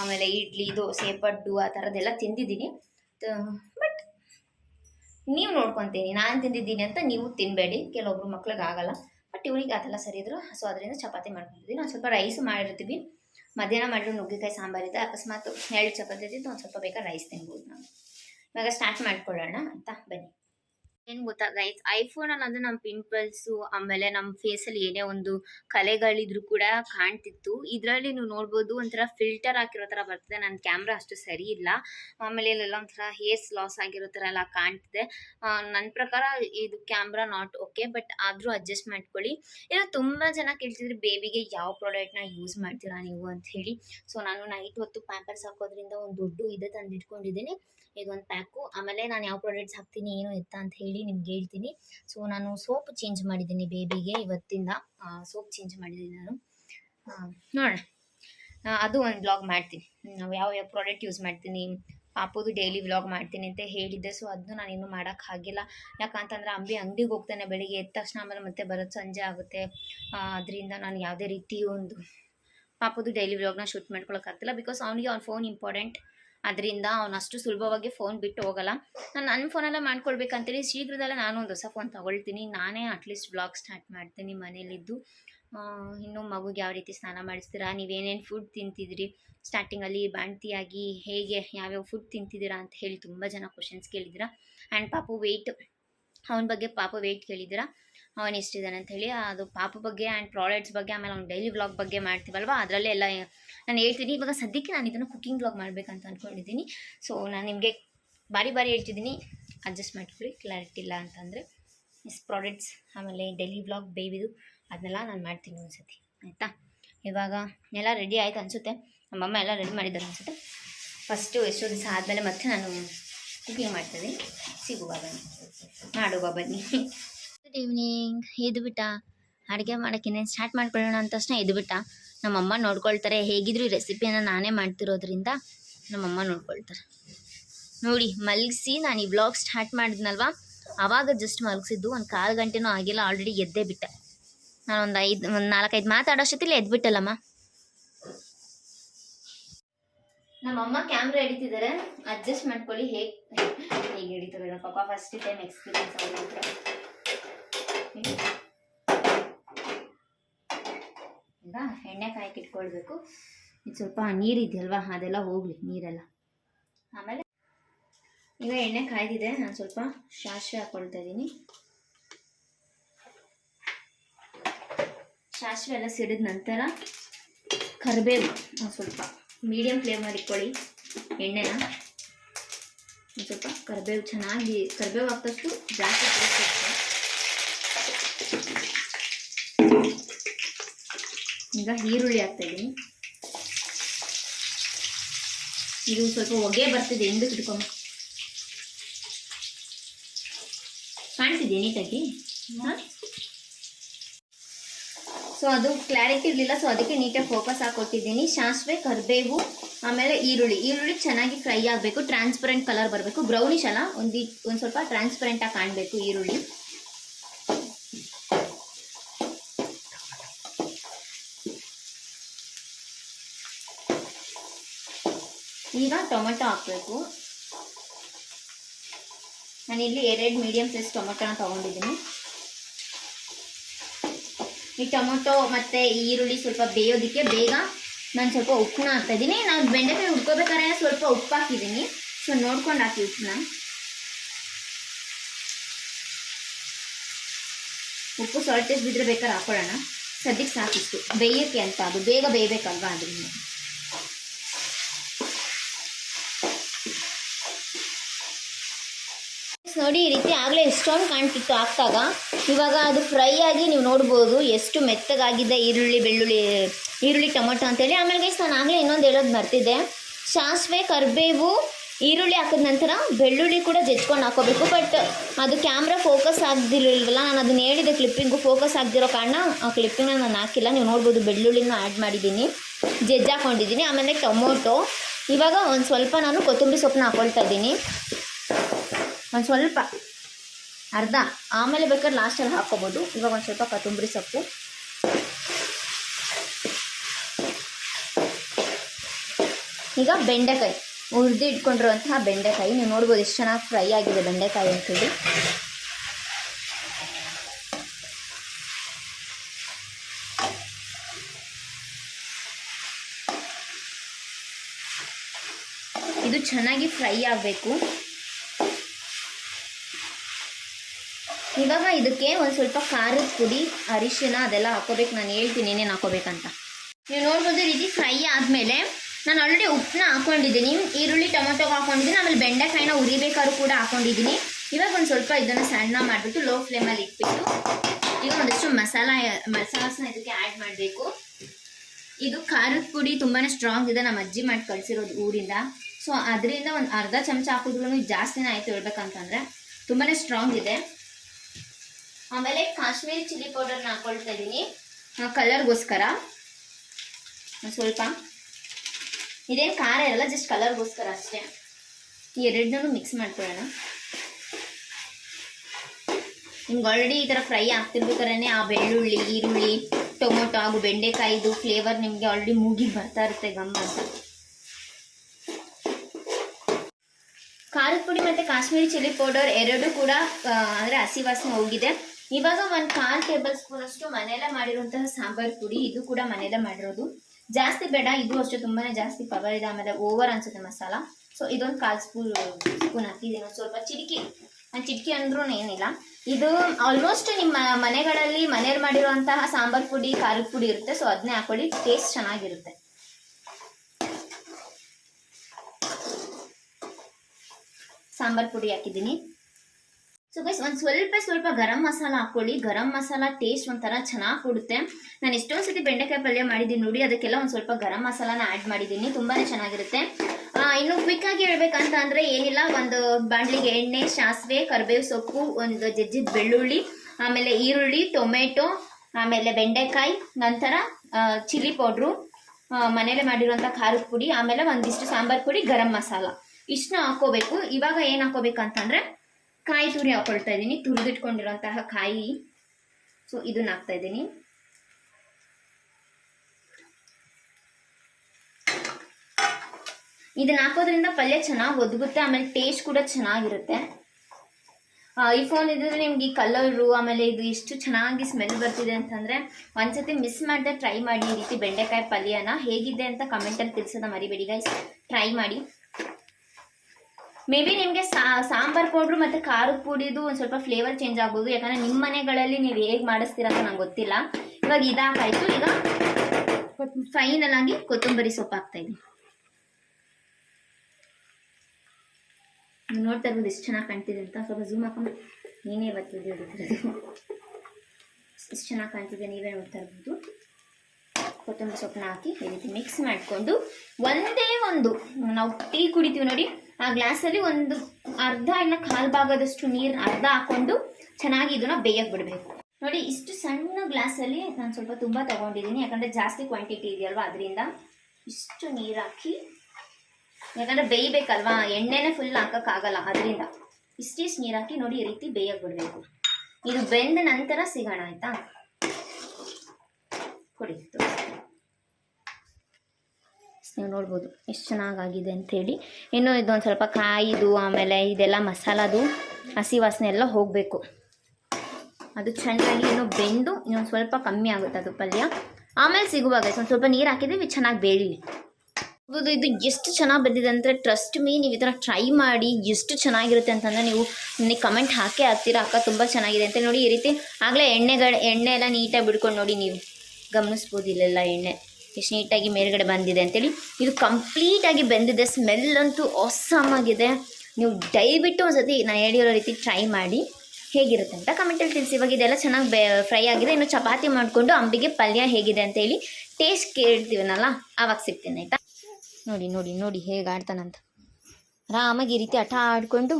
ಆಮೇಲೆ ಇಡ್ಲಿ, ದೋಸೆ, ಪಡ್ಡು ಆ ಥರದ್ದೆಲ್ಲ ತಿಂದಿದ್ದೀನಿ. ಬಟ್ ನೀವು ನೋಡ್ಕೊತೀನಿ, ನಾನು ತಿಂದಿದ್ದೀನಿ ಅಂತ ನೀವು ತಿನ್ನಬೇಡಿ ಕೆಲವೊಬ್ರು ಮಕ್ಳಿಗೆ ಆಗಲ್ಲ ಬಟ್ ಇವನಿಗೆ ಅದೆಲ್ಲ ಸರಿ ಇದ್ರು ಸೊ ಅದರಿಂದ ಚಪಾತಿ ಮಾಡ್ಕೊಂಡಿದ್ದೀನಿ. ಒಂದು ಸ್ವಲ್ಪ ರೈಸ್ ಮಾಡಿರ್ತೀವಿ. ಮಧ್ಯಾಹ್ನ ಮಾಡಿರೋ ನುಗ್ಗೆಕಾಯಿ ಸಾಂಬಾರಿದೆ ಅಕಸ್ಮಾತ್, ಎರಡು ಚಪಾತಿ ಇದ್ದಿದ್ದು ಒಂದು ಸ್ವಲ್ಪ ಬೇಕಾದ್ರೆ ರೈಸ್ ತಿನ್ಬೋದು ನಾವು ಇವಾಗ ಸ್ಟಾರ್ಟ್ ಮಾಡ್ಕೊಳ್ಳೋಣ ಅಂತ ಬನ್ನಿ. ಏನು ಗೊತ್ತಾ ಗೈಸ್ ಐಫೋನಲ್ಲಿ ಅಂದರೆ ನಮ್ಮ ಪಿಂಪಲ್ಸು ಆಮೇಲೆ ನಮ್ಮ ಫೇಸಲ್ಲಿ ಏನೇ ಒಂದು ಕಲೆಗಳಿದ್ರು ಕೂಡ ಕಾಣ್ತಿತ್ತು. ಇದರಲ್ಲಿ ನೀವು ನೋಡ್ಬೋದು ಒಂಥರ ಫಿಲ್ಟರ್ ಹಾಕಿರೋ ಥರ ಬರ್ತದೆ. ನನ್ನ ಕ್ಯಾಮ್ರಾ ಅಷ್ಟು ಸರಿ ಇಲ್ಲ. ಆಮೇಲೆ ಇಲ್ಲೆಲ್ಲ ಒಂಥರ ಹೇರ್ಸ್ ಲಾಸ್ ಆಗಿರೋ ಥರ ಎಲ್ಲ ಕಾಣ್ತಿದೆ. ನನ್ನ ಪ್ರಕಾರ ಇದು ಕ್ಯಾಮ್ರಾ ನಾಟ್ ಓಕೆ ಬಟ್ ಆದರೂ ಅಡ್ಜಸ್ಟ್ ಮಾಡ್ಕೊಳ್ಳಿ. ಏನೋ ತುಂಬ ಜನ ಕೇಳ್ತಿದ್ರು ಬೇಬಿಗೆ ಯಾವ ಪ್ರಾಡಕ್ಟ್ನ ಯೂಸ್ ಮಾಡ್ತೀರಾ ನೀವು ಅಂತ ಹೇಳಿ. ಸೊ ನಾನು ನೈಟ್ ಹೊತ್ತು ಪ್ಯಾಂಪರ್ಸ್ ಹಾಕೋದ್ರಿಂದ ಒಂದು ದೊಡ್ಡ ಇದೆ ತಂದಿಟ್ಕೊಂಡಿದ್ದೀನಿ. ಇದೊಂದು ಪ್ಯಾಕು, ಆಮೇಲೆ ನಾನು ಯಾವ ಪ್ರಾಡಕ್ಟ್ಸ್ ಹಾಕ್ತೀನಿ, ಏನು ಎತ್ತ ಅಂತ ಹೇಳಿ ನಿಮ್ಗೆ ಹೇಳ್ತೀನಿ. ಸೊ ನಾನು ಸೋಪ್ ಚೇಂಜ್ ಮಾಡಿದ್ದೀನಿ ಬೇಬಿಗೆ ಇವತ್ತಿಂದ. ಸೋಪ್ ಚೇಂಜ್ ಮಾಡಿದ್ದೀನಿ ನಾನು. ನೋಡೋಣ. ಅದು ಒಂದು ವ್ಲಾಗ್ ಮಾಡ್ತೀನಿ. ನಾವು ಯಾವ ಯಾವ ಪ್ರಾಡಕ್ಟ್ ಯೂಸ್ ಮಾಡ್ತೀನಿ, ಪಾಪುದು ಡೈಲಿ ವ್ಲಾಗ್ ಮಾಡ್ತೀನಿ ಅಂತ ಹೇಳಿದ್ದೆ. ಸೊ ಅದನ್ನು ನಾನು ಇನ್ನೂ ಮಾಡೋಕ್ಕಾಗಿಲ್ಲ ಯಾಕಂತಂದ್ರೆ ಅಂಬಿ ಅಂಗಡಿಗೆ ಹೋಗ್ತಾನೆ ಬೆಳಿಗ್ಗೆ, ಎದ್ದ ತಕ್ಷಣ ಆಮೇಲೆ ಮತ್ತೆ ಬರೋದು ಸಂಜೆ ಆಗುತ್ತೆ. ಅದರಿಂದ ನಾನು ಯಾವುದೇ ರೀತಿ ಒಂದು ಪಾಪದು ಡೈಲಿ ವ್ಲಾಗ್ನ ಶೂಟ್ ಮಾಡ್ಕೊಳಕ್ಕಾಗ್ತಿಲ್ಲ ಬಿಕಾಸ್ ಅವನಿಗೆ ಅವ್ನ ಫೋನ್ ಇಂಪಾರ್ಟೆಂಟ್ ಅದರಿಂದ ಅವನು ಅಷ್ಟು ಸುಲಭವಾಗಿ ಫೋನ್ ಬಿಟ್ಟು ಹೋಗಲ್ಲ. ನಾನು ನನ್ನ ಫೋನಲ್ಲೇ ಮಾಡ್ಕೊಳ್ಬೇಕಂತೇಳಿ ಶೀಘ್ರದಲ್ಲೇ ನಾನು ಒಂದು ಹೊಸ ಫೋನ್ ತೊಗೊಳ್ತೀನಿ. ನಾನೇ ಅಟ್ಲೀಸ್ಟ್ ಬ್ಲಾಗ್ ಸ್ಟಾರ್ಟ್ ಮಾಡ್ತೀನಿ ಮನೇಲಿದ್ದು. ಇನ್ನು ಮಗುಗೆ ಯಾವ ರೀತಿ ಸ್ನಾನ ಮಾಡಿಸ್ತೀರಾ? ನೀವೇನೇನು ಫುಡ್ ತಿಂತಿದ್ರಿ? ಸ್ಟಾರ್ಟಿಂಗಲ್ಲಿ ಬಾಣ್ತಿಯಾಗಿ ಹೇಗೆ ಯಾವ್ಯಾವ ಫುಡ್ ತಿಂತಿದ್ದೀರಾ ಅಂತ ಹೇಳಿ ತುಂಬ ಜನ ಕ್ವಶನ್ಸ್ ಕೇಳಿದ್ದೀರಾ. ಆ್ಯಂಡ್ ಪಾಪು ವೆಯ್ಟ್ ಅವನ ಬಗ್ಗೆ ಪಾಪು ವೆಯ್ಟ್ ಕೇಳಿದ್ದೀರಾ? ಅವನು ಎಷ್ಟಿದ್ದಾನೆ ಅಂತ ಹೇಳಿ, ಅದು ಪಾಪ ಬಗ್ಗೆ ಆ್ಯಂಡ್ ಪ್ರಾಡಕ್ಟ್ಸ್ ಬಗ್ಗೆ, ಆಮೇಲೆ ಅವ್ನು ಡೈಲಿ ವ್ಲಾಗ್ ಬಗ್ಗೆ ಮಾಡ್ತೀವಲ್ವ? ಅದರಲ್ಲೇ ಎಲ್ಲ ನಾನು ಹೇಳ್ತೀನಿ ಇವಾಗ ಸದ್ಯಕ್ಕೆ ನಾನು ಇದನ್ನು ಕುಕಿಂಗ್ ವ್ಲಾಗ್ ಮಾಡಬೇಕಂತ ಅಂದ್ಕೊಂಡಿದ್ದೀನಿ ಸೊ ನಾನು ನಿಮಗೆ ಬಾರಿ ಬಾರಿ ಹೇಳ್ತಿದ್ದೀನಿ ಅಡ್ಜಸ್ಟ್ ಮಾಡ್ಕೊಳ್ಳಿ. ಕ್ಲಾರಿಟಿ ಇಲ್ಲ ಅಂತಂದರೆ ಮಿಸ್ ಪ್ರಾಡಕ್ಟ್ಸ್ ಆಮೇಲೆ ಡೈಲಿ ವ್ಲಾಗ್ ಬೇಬಿದು ಅದನ್ನೆಲ್ಲ ನಾನು ಮಾಡ್ತೀನಿ ಒಂದ್ಸತಿ. ಆಯಿತಾ? ಇವಾಗ ಎಲ್ಲ ರೆಡಿ ಆಯ್ತು ಅನಿಸುತ್ತೆ. ನಮ್ಮಮ್ಮ ಎಲ್ಲ ರೆಡಿ ಮಾಡಿದ್ದಾರೆ ಅನಿಸುತ್ತೆ. ಫಸ್ಟು ಎಷ್ಟೋ ದಿವಸ ಆದಮೇಲೆ ಮತ್ತೆ ನಾನು ಕುಕಿಂಗ್ ಮಾಡ್ತೀನಿ. ಸಿಗುವ ಬನ್ನಿ. ಮಾಡುವ ಬನ್ನಿ. Good evening. ಎದ್ಬಿಟ್ಟ? ಅಡುಗೆ ಮಾಡೋಕ್ಕೆ ಇನ್ನೇನು ಸ್ಟಾರ್ಟ್ ಮಾಡ್ಕೊಳ್ಳೋಣ ಅಂತ ತಕ್ಷಣ ಎದ್ಬಿಟ್ಟ. ನಮ್ಮಮ್ಮ ನೋಡ್ಕೊಳ್ತಾರೆ, ಹೇಗಿದ್ರು ಈ ರೆಸಿಪಿಯನ್ನು ನಾನೇ ಮಾಡ್ತಿರೋದ್ರಿಂದ ನಮ್ಮಮ್ಮ ನೋಡ್ಕೊಳ್ತಾರೆ. ನೋಡಿ, ಮಲಗಿಸಿ ನಾನು ಈ ಬ್ಲಾಗ್ ಸ್ಟಾರ್ಟ್ ಮಾಡಿದ್ನಲ್ವಾ? ಆವಾಗ ಜಸ್ಟ್ ಮಲಗಿಸಿದ್ದು, ಒಂದು ಕಾಲು ಗಂಟೆನೂ ಆಗಿಲ್ಲ ಆಲ್ರೆಡಿ ಎದ್ದೇ ಬಿಟ್ಟೆ. ನಾನು ಒಂದು ಐದು, ಒಂದು ನಾಲ್ಕೈದು ಮಾತಾಡೋಷ್ಟೊತ್ತಿಲ್ಲ ಎದ್ಬಿಟ್ಟಲ್ಲಮ್ಮ. ನಮ್ಮಮ್ಮ ಕ್ಯಾಮ್ರಾ ಹಿಡಿತಿದ್ದಾರೆ ಅಡ್ಜಸ್ಟ್ ಮಾಡ್ಕೊಳ್ಳಿ, ಹೇಗೆ ಹೇಗೆ ಹಿಡಿತಾರೆ ಪಾಪ ಫಸ್ಟ್ ಟೈಮ್ ಎಕ್ಸ್ಪೀರಿಯನ್ಸ್ ಅವ್ರ ಈಗ ಎಣ್ಣೆ ಕಾಯಕ್ಕೆ ಇಟ್ಕೊಳ್ಬೇಕು ಇದು ಸ್ವಲ್ಪ ನೀರಿದೆಯಲ್ವಾ ಅದೆಲ್ಲ ಹೋಗಲಿ, ನೀರೆಲ್ಲ. ಆಮೇಲೆ ಈಗ ಎಣ್ಣೆ ಕಾಯ್ದಿದೆ, ನಾನು ಸ್ವಲ್ಪ ಸಾಸಿವೆ ಹಾಕ್ಕೊಳ್ತಾ ಇದ್ದೀನಿ ಸಾಸಿವೆ ಎಲ್ಲ ಸಿಡಿದ ನಂತರ ಕರಿಬೇವು ಸ್ವಲ್ಪ ಮೀಡಿಯಮ್ ಫ್ಲೇಮಲ್ಲಿ ಇಟ್ಕೊಳ್ಳಿ ಎಣ್ಣೆನ. ಸ್ವಲ್ಪ ಕರಿಬೇವು ಚೆನ್ನಾಗಿ, ಕರಿಬೇವು ಹಾಕಿದಷ್ಟು ಜಾಸ್ತಿ ಟೇಸ್ಟ್ ಈಗ ಈರುಳ್ಳಿ ಹಾಕ್ತಾ ಇದು ಸ್ವಲ್ಪ ಹೊಗೆ ಬರ್ತಿದೆ ಎಂದು ಹಿಡ್ಕೊಂಡು ಕಾಣ್ತಿದೆ ನೀಟಾಗಿ? ಸೊ ಅದು ಕ್ಲಾರಿಟಿ ಇರಲಿಲ್ಲ ಸೊ ಅದಕ್ಕೆ ನೀಟಾಗಿ ಫೋಕಸ್ ಹಾಕೊಟ್ಟಿದ್ದೀನಿ. ಸಾಸಿವೆ ಕರಿಬೇವು, ಆಮೇಲೆ ಈರುಳ್ಳಿ. ಈರುಳ್ಳಿ ಚೆನ್ನಾಗಿ ಫ್ರೈ ಆಗಬೇಕು ಟ್ರಾನ್ಸ್ಪರೆಂಟ್ ಕಲರ್ ಬರಬೇಕು. ಬ್ರೌನಿಶ್ ಅಲ್ಲ, ಒಂದು ಒಂದು ಸ್ವಲ್ಪ ಟ್ರಾನ್ಸ್ಪರೆಂಟಾಗಿ ಕಾಣಬೇಕು ಈರುಳ್ಳಿ. ಈಗ ಟೊಮೆಟೊ ಹಾಕಬೇಕು. ನಾನಿಲ್ಲಿ ಎರಡು ಮೀಡಿಯಮ್ ಸೈಜ್ ಟೊಮೆಟೊನ ತೊಗೊಂಡಿದ್ದೀನಿ. ಈ ಟೊಮೊಟೊ ಮತ್ತು ಈರುಳ್ಳಿ ಸ್ವಲ್ಪ ಬೇಯೋದಕ್ಕೆ ಬೇಗ ನಾನು ಸ್ವಲ್ಪ ಉಪ್ಪುನ ಹಾಕ್ತಾ ಇದ್ದೀನಿ ನಾನು ಬೆಂಡೆಕಾಯಿ ಹುಡ್ಕೋಬೇಕಾದ್ರೆ ಸ್ವಲ್ಪ ಉಪ್ಪು ಹಾಕಿದ್ದೀನಿ. ಸೊ ನೋಡ್ಕೊಂಡು ಹಾಕಿ ಉಪ್ಪನ್ನ. ಉಪ್ಪು ಸಾಲ್ಟೇಜ್ ಬಿದ್ದರೆ ಬೇಕಾದ್ರೆ ಹಾಕೊಳ್ಳೋಣ. ಸದ್ಯಕ್ಕೆ ಸಾಕಿತ್ತು ಬೇಯೋಕ್ಕೆ ಅಂತ, ಅದು ಬೇಗ ಬೇಯಬೇಕಲ್ವಾ ಅದರಿಂದ. ನೋಡಿ, ಈ ರೀತಿ ಆಗಲೇ ಎಷ್ಟೊಂದು ಕಾಣ್ತಿತ್ತು ಹಾಕ್ದಾಗ. ಇವಾಗ ಅದು ಫ್ರೈ ಆಗಿ ನೀವು ನೋಡ್ಬೋದು, ಎಷ್ಟು ಮೆತ್ತಗಾಗಿದೆ ಈರುಳ್ಳಿ, ಬೆಳ್ಳುಳ್ಳಿ, ಈರುಳ್ಳಿ, ಟೊಮೊಟೊ ಅಂತೇಳಿ. ಆಮೇಲೆ ಗೈಸ್ ನಾನು ಆಗಲೇ ಇನ್ನೊಂದು ಹೇಳೋದು ಮರ್ತಿದ್ದೆ. ಸಾಸಿವೆ, ಕರಿಬೇವು, ಈರುಳ್ಳಿ ಹಾಕಿದ ನಂತರ ಬೆಳ್ಳುಳ್ಳಿ ಕೂಡ ಜಜ್ಕೊಂಡು ಹಾಕೋಬೇಕು. ಬಟ್ ಅದು ಕ್ಯಾಮ್ರಾ ಫೋಕಸ್ ಆಗದಿರಲಿಲ್ವಲ್ಲ, ನಾನು ಅದನ್ನ ಹೇಳಿದೆ ಕ್ಲಿಪ್ಪಿಂಗು ಫೋಕಸ್ ಆಗದಿರೋ ಕಾರಣ ಆ ಕ್ಲಿಪ್ಪಿಂಗ್ನ ನಾನು ಹಾಕಿಲ್ಲ. ನೀವು ನೋಡ್ಬೋದು, ಬೆಳ್ಳುಳ್ಳಿನೂ ಆ್ಯಡ್ ಮಾಡಿದ್ದೀನಿ. ಜಜ್ಜಾಕೊಂಡಿದ್ದೀನಿ. ಆಮೇಲೆ ಟೊಮೊಟೊ. ಇವಾಗ ಒಂದು ಸ್ವಲ್ಪ ನಾನು ಕೊತ್ತಂಬರಿ ಸೊಪ್ಪನ್ನ ಹಾಕೊಳ್ತಾ ಇದ್ದೀನಿ. ಒಂದು ಸ್ವಲ್ಪ ಅರ್ಧ, ಆಮೇಲೆ ಬೇಕಾದ್ರೆ ಲಾಸ್ಟಲ್ಲಿ ಹಾಕ್ಕೋಬೋದು. ಇವಾಗ ಒಂದು ಸ್ವಲ್ಪ ಕೊತ್ತಂಬರಿ ಸೊಪ್ಪು. ಈಗ ಬೆಂಡೆಕಾಯಿ. ಹುರಿದು ಇಟ್ಕೊಂಡಿರುವಂತಹ ಬೆಂಡೆಕಾಯಿ. ನೀವು ನೋಡ್ಬೋದು ಎಷ್ಟು ಚೆನ್ನಾಗಿ ಫ್ರೈ ಆಗಿದೆ ಬೆಂಡೆಕಾಯಿ ಅಂತೇಳಿ ಇದು ಚೆನ್ನಾಗಿ ಫ್ರೈ ಆಗಬೇಕು. ಇವಾಗ ಇದಕ್ಕೆ ಒಂದು ಸ್ವಲ್ಪ ಖಾರದ ಪುಡಿ, ಅರಿಶಿನ ಅದೆಲ್ಲ ಹಾಕೋಬೇಕು. ನಾನು ಹೇಳ್ತೀನಿ ಏನೇನು ಹಾಕೋಬೇಕಂತ. ನೀವು ನೋಡ್ಬೋದು ರೀತಿ ಫ್ರೈ ಆದಮೇಲೆ ನಾನು ಆಲ್ರೆಡಿ ಉಪ್ಪನ್ನ ಹಾಕೊಂಡಿದ್ದೀನಿ. ಈರುಳ್ಳಿ, ಟೊಮೊಟೊ ಹಾಕೊಂಡಿದ್ದೀನಿ. ಆಮೇಲೆ ಬೆಂಡೆಕಾಯಿನ ಉರಿಬೇಕಾದ್ರೂ ಕೂಡ ಹಾಕೊಂಡಿದ್ದೀನಿ. ಇವಾಗ ಒಂದು ಸ್ವಲ್ಪ ಇದನ್ನು ಸಣ್ಣ ಮಾಡಿಬಿಟ್ಟು ಲೋ ಫ್ಲೇಮಲ್ಲಿ ಇಟ್ಬಿಟ್ಟು ಈಗ ಒಂದಷ್ಟು ಮಸಾಲ, ಮಸಾಲಸ್ನ ಇದಕ್ಕೆ ಆ್ಯಡ್ ಮಾಡಬೇಕು. ಇದು ಖಾರದ ಪುಡಿ ತುಂಬಾ ಸ್ಟ್ರಾಂಗ್ ಇದೆ. ನಮ್ಮ ಅಜ್ಜಿ ಮಾಡಿ ಕಳಿಸಿರೋದು ಊರಿಂದ. ಸೊ ಅದರಿಂದ ಒಂದು ಅರ್ಧ ಚಮಚ ಹಾಕಿದ್ರು ಜಾಸ್ತಿನೇ ಆಯಿತು ಹೇಳ್ಬೇಕಂತಂದರೆ. ತುಂಬಾ ಸ್ಟ್ರಾಂಗ್ ಇದೆ. ಆಮೇಲೆ ಕಾಶ್ಮೀರಿ ಚಿಲ್ಲಿ ಪೌಡರ್ನ ಹಾಕೊಳ್ತಾ ಇದ್ದೀನಿ. ಕಲರ್ಗೋಸ್ಕರ. ಸ್ವಲ್ಪ. ಇದೇನು ಖಾರ ಇರಲ್ಲ ಜಸ್ಟ್ ಕಲರ್ಗೋಸ್ಕರ ಅಷ್ಟೇ. ಈ ಎರಡನ್ನೂ ಮಿಕ್ಸ್ ಮಾಡ್ಕೊಳ್ಳೋಣ. ನಿಮ್ಗೆ ಆಲ್ರೆಡಿ ಈ ಥರ ಫ್ರೈ ಆಗ್ತಿರ್ಬೇಕಾದ್ರೆ ಆ ಬೆಳ್ಳುಳ್ಳಿ, ಈರುಳ್ಳಿ, ಟೊಮೊಟೊ ಹಾಗೂ ಬೆಂಡೆಕಾಯಿದು ಫ್ಲೇವರ್ ನಿಮಗೆ ಆಲ್ರೆಡಿ ಮೂಗಿ ಬರ್ತಾ ಇರುತ್ತೆ, ಗಮ್ ಅಂತ. ಖಾರದ ಪುಡಿ ಮತ್ತು ಕಾಶ್ಮೀರಿ ಚಿಲ್ಲಿ ಪೌಡರ್ ಎರಡೂ ಕೂಡ ಅಂದ್ರೆ ಹಸಿ ವಾಸನೆ ಹೋಗಿದೆ. ಇವಾಗ ಒಂದು ಕಾಲ್ ಟೇಬಲ್ ಸ್ಪೂನ್ ಅಷ್ಟು ಮನೆಯಲ್ಲೇ ಮಾಡಿರುವಂತಹ ಸಾಂಬಾರ್ ಪುಡಿ, ಇದು ಕೂಡ ಮನೆಯಲ್ಲೇ ಮಾಡಿರೋದು. ಜಾಸ್ತಿ ಬೇಡ, ಇದು ಅಷ್ಟು ತುಂಬಾನೇ ಜಾಸ್ತಿ ಪವರ್ ಇದೆ, ಆಮೇಲೆ ಓವರ್ ಅನ್ಸುತ್ತೆ ಮಸಾಲ. ಸೊ ಇದೊಂದು ಕಾಲ್ ಸ್ಪೂನ್ ಸ್ಪೂನ್ ಹಾಕಿದ್ದೀನಿ ಸ್ವಲ್ಪ ಚಿಟಕಿ. ನಾನು ಚಿಟಕಿ ಅಂದ್ರೂ ಏನಿಲ್ಲ. ಇದು ಆಲ್ಮೋಸ್ಟ್ ನಿಮ್ಮ ಮನೆಗಳಲ್ಲಿ ಮನೇಲಿ ಮಾಡಿರುವಂತಹ ಸಾಂಬಾರ್ ಪುಡಿ, ಖಾರದ ಪುಡಿ ಇರುತ್ತೆ. ಸೊ ಅದನ್ನೇ ಹಾಕೊಳ್ಳಿ ಟೇಸ್ಟ್ ಚೆನ್ನಾಗಿರುತ್ತೆ. ಸಾಂಬಾರ್ ಪುಡಿ ಹಾಕಿದ್ದೀನಿ. ಸೊ ಗೈಸ್ ಒಂದು ಸ್ವಲ್ಪ ಸ್ವಲ್ಪ ಗರಂ ಮಸಾಲ ಹಾಕ್ಕೊಳ್ಳಿ. ಗರಂ ಮಸಾಲ ಟೇಸ್ಟ್ ಒಂಥರ ಚೆನ್ನಾಗಿ ಕೊಡುತ್ತೆ. ನಾನು ಎಷ್ಟೊಂದು ಸತಿ ಬೆಂಡೆಕಾಯಿ ಪಲ್ಯ ಮಾಡಿದ್ದೀನಿ ನೋಡಿ, ಅದಕ್ಕೆಲ್ಲ ಒಂದು ಸ್ವಲ್ಪ ಗರಂ ಮಸಾಲಾನ ಆ್ಯಡ್ ಮಾಡಿದ್ದೀನಿ. ತುಂಬಾ ಚೆನ್ನಾಗಿರುತ್ತೆ. ಇನ್ನು ಕ್ವಿಕ್ ಆಗಿ ಹೇಳ್ಬೇಕಂತ ಅಂದರೆ ಏನಿಲ್ಲ, ಒಂದು ಬಾಂಡ್ಲಿಗೆ ಎಣ್ಣೆ, ಸಾಸಿವೆ, ಕರಿಬೇವು ಸೊಪ್ಪು, ಒಂದು ಜಜ್ಜಿದ ಬೆಳ್ಳುಳ್ಳಿ, ಆಮೇಲೆ ಈರುಳ್ಳಿ, ಟೊಮೆಟೊ, ಆಮೇಲೆ ಬೆಂಡೆಕಾಯಿ, ನಂತರ ಚಿಲ್ಲಿ ಪೌಡ್ರು ಮನೇಲೆ ಮಾಡಿರುವಂಥ ಖಾರದ ಪುಡಿ, ಆಮೇಲೆ ಒಂದಿಷ್ಟು ಸಾಂಬಾರ್ ಪುಡಿ, ಗರಂ ಮಸಾಲ. ಇಷ್ಟನ್ನ ಹಾಕೋಬೇಕು ಇವಾಗ ಏನು ಹಾಕೋಬೇಕಂತಂದ್ರೆ ಕಾಯಿ ತುರಿ ಹಾಕೊಳ್ತಾ ಇದ್ದೀನಿ. ತುರಿದಿಟ್ಕೊಂಡಿರೋಂತಹ ಕಾಯಿ. ಸೊ ಇದನ್ನ ಹಾಕ್ತಾ ಇದ್ದೀನಿ. ಇದನ್ನ ಹಾಕೋದ್ರಿಂದ ಪಲ್ಯ ಚೆನ್ನಾಗಿ ಒದಗುತ್ತೆ, ಆಮೇಲೆ ಟೇಸ್ಟ್ ಕೂಡ ಚೆನ್ನಾಗಿರುತ್ತೆ. ಐಫೋನ್ ಇದ್ರೆ ನಿಮ್ಗೆ ಈ ಕಲರು ಆಮೇಲೆ ಇದು ಎಷ್ಟು ಚೆನ್ನಾಗಿ ಸ್ಮೆಲ್ ಬರ್ತಿದೆ ಅಂತಂದ್ರೆ, ಒಂದ್ಸತಿ ಮಿಸ್ ಮಾಡದೆ ಟ್ರೈ ಮಾಡಿ ಈ ರೀತಿ ಬೆಂಡೆಕಾಯಿ ಪಲ್ಯನ ಹೇಗಿದೆ ಅಂತ ಕಮೆಂಟಲ್ಲಿ ತಿಳಿಸೋದ ಮರಿಬೇಡಿ ಗೈಸ್ ಟ್ರೈ ಮಾಡಿ. ಮೇ ಬಿ ನಿಮಗೆ ಸಾಂಬಾರ್ ಪೌಡ್ರು ಮತ್ತು ಖಾರದ ಪುಡಿದು ಒಂದು ಸ್ವಲ್ಪ ಫ್ಲೇವರ್ ಚೇಂಜ್ ಆಗ್ಬೋದು. ಯಾಕಂದರೆ ನಿಮ್ಮ ಮನೆಗಳಲ್ಲಿ ನೀವು ಹೇಗೆ ಮಾಡಿಸ್ತೀರ ಅಂತ ನಂಗೆ ಗೊತ್ತಿಲ್ಲ. ಇವಾಗ ಇದಾಕಾಯಿತು ಈಗ ಫೈನಲ್ ಆಗಿ ಕೊತ್ತಂಬರಿ ಸೊಪ್ಪು ಹಾಕ್ತಾ ಇದ್ದೀನಿ. ನೋಡ್ತಾ ಇರ್ಬೋದು ಎಷ್ಟು ಚೆನ್ನಾಗಿ ಕಾಣ್ತಿದೆ ಅಂತ. ಸ್ವಲ್ಪ ಝೂಮ್ ಹಾಕೊಂಡು ನೀನೇ ಬರ್ತಿದ್ದೆ ಎಷ್ಟು ಚೆನ್ನಾಗಿ ಕಾಣ್ತಿದೆ ನೀವೇ ನೋಡ್ತಾ ಇರ್ಬೋದು. ಕೊತ್ತಂಬರಿ ಸೊಪ್ಪನ್ನ ಹಾಕಿ ಈ ರೀತಿ ಮಿಕ್ಸ್ ಮಾಡಿಕೊಂಡು ಒಂದೇ ಒಂದು, ನಾವು ಟೀ ಕುಡಿತೀವಿ ನೋಡಿ. ಆ ಗ್ಲಾಸಲ್ಲಿ ಒಂದು ಅರ್ಧ ಇಲ್ಲ ಕಾಲು ಭಾಗದಷ್ಟು ನೀರು ಅರ್ಧ ಹಾಕೊಂಡು ಚೆನ್ನಾಗಿ ಇದನ್ನ ಬೇಯಕ್ಕೆ ಬಿಡಬೇಕು. ನೋಡಿ, ಇಷ್ಟು ಸಣ್ಣ ಗ್ಲಾಸಲ್ಲಿ ನಾನು ಸ್ವಲ್ಪ ತುಂಬ ತಗೊಂಡಿದ್ದೀನಿ. ಯಾಕಂದರೆ ಜಾಸ್ತಿ ಕ್ವಾಂಟಿಟಿ ಇದೆಯಲ್ವಾ, ಅದರಿಂದ ಇಷ್ಟು ನೀರು ಹಾಕಿ, ಯಾಕಂದರೆ ಬೇಯಬೇಕಲ್ವಾ, ಎಣ್ಣೆನೇ ಫುಲ್ ಹಾಕೋಕ್ಕಾಗಲ್ಲ ಅದರಿಂದ ಇಷ್ಟಿಷ್ಟು ನೀರು ಹಾಕಿ ನೋಡಿ ಈ ರೀತಿ ಬೇಯಕ್ಕೆ ಬಿಡಬೇಕು. ಇದು ಬೆಂದ ನಂತರ ಸಿಗೋಣ, ಆಯಿತಾ? ಕೊಡಿ. ನೀವು ನೋಡ್ಬೋದು. ಎಷ್ಟು ಚೆನ್ನಾಗಾಗಿದೆ ಅಂಥೇಳಿ ಇನ್ನು ಇದೊಂದು ಸ್ವಲ್ಪ ಕಾಯಿದು, ಆಮೇಲೆ ಇದೆಲ್ಲ ಮಸಾಲದು, ಹಸಿ ವಾಸನೆ ಎಲ್ಲ ಹೋಗಬೇಕು. ಅದು ಚೆನ್ನಾಗಿ ಇನ್ನು ಬೆಂದು ಇನ್ನೊಂದು ಸ್ವಲ್ಪ ಕಮ್ಮಿ ಆಗುತ್ತೆ ಅದು ಪಲ್ಯ. ಆಮೇಲೆ ಸಿಗುವಾಗ ಒಂದು ಸ್ವಲ್ಪ ನೀರು ಹಾಕಿದ್ವಿ ಚೆನ್ನಾಗಿ ಬೇಳಿ. ಇದು ಎಷ್ಟು ಚೆನ್ನಾಗಿ ಬಂದಿದೆ ಅಂದರೆ ಟ್ರಸ್ಟ್ ಮೀ ನೀವು ಈ ಥರ ಟ್ರೈ ಮಾಡಿ ಎಷ್ಟು ಚೆನ್ನಾಗಿರುತ್ತೆ ಅಂತಂದರೆ ನೀವು ನನಗೆ ಕಮೆಂಟ್ ಹಾಕೇ ಹಾಕ್ತೀರಾ. ಅಕ್ಕ ತುಂಬ ಚೆನ್ನಾಗಿದೆ ಅಂತ ನೋಡಿ ಈ ರೀತಿ ಆಗಲೇ ಎಣ್ಣೆಗಳ ಎಣ್ಣೆ ಎಲ್ಲ ನೀಟಾಗಿ ಬಿಡ್ಕೊಂಡು ನೋಡಿ ನೀವು. ಗಮನಿಸ್ಬೋದು ಇಲ್ಲೆಲ್ಲ ಎಣ್ಣೆ. ಎಷ್ಟು ನೀಟಾಗಿ ಮೇಲ್ಗಡೆ ಬಂದಿದೆ ಅಂತೇಳಿ. ಇದು ಕಂಪ್ಲೀಟಾಗಿ ಬೆಂದಿದೆ. ಸ್ಮೆಲ್ ಅಂತೂ ಆಗಿದೆ. ನೀವು ದಯವಿಟ್ಟು ಒಂದ್ಸತಿ ನಾನು ಹೇಳಿರೋ ರೀತಿ ಟ್ರೈ ಮಾಡಿ. ಹೇಗಿರುತ್ತೆ ಅಂತ ಕಮೆಂಟಲ್ಲಿ ತಿಳಿಸಿ. ಇವಾಗ ಇದೆಲ್ಲ ಚೆನ್ನಾಗಿ ಬೆ ಫ್ರೈ ಆಗಿದೆ. ಇನ್ನು ಚಪಾತಿ ಮಾಡಿಕೊಂಡು ಅಂಬಿಗೆ ಪಲ್ಯ ಹೇಗಿದೆ ಅಂತೇಳಿ ಟೇಸ್ಟ್ ಕೇಳ್ತೀವನಲ್ಲ, ಆವಾಗ ಸಿಗ್ತೀನಿ ಆಯಿತಾ? ನೋಡಿ ನೋಡಿ ನೋಡಿ ಹೇಗೆ ಆಡ್ತಾನಂತ. ಆರಾಮಾಗಿ ಈ ರೀತಿ ಹಠ ಆಡಿಕೊಂಡು.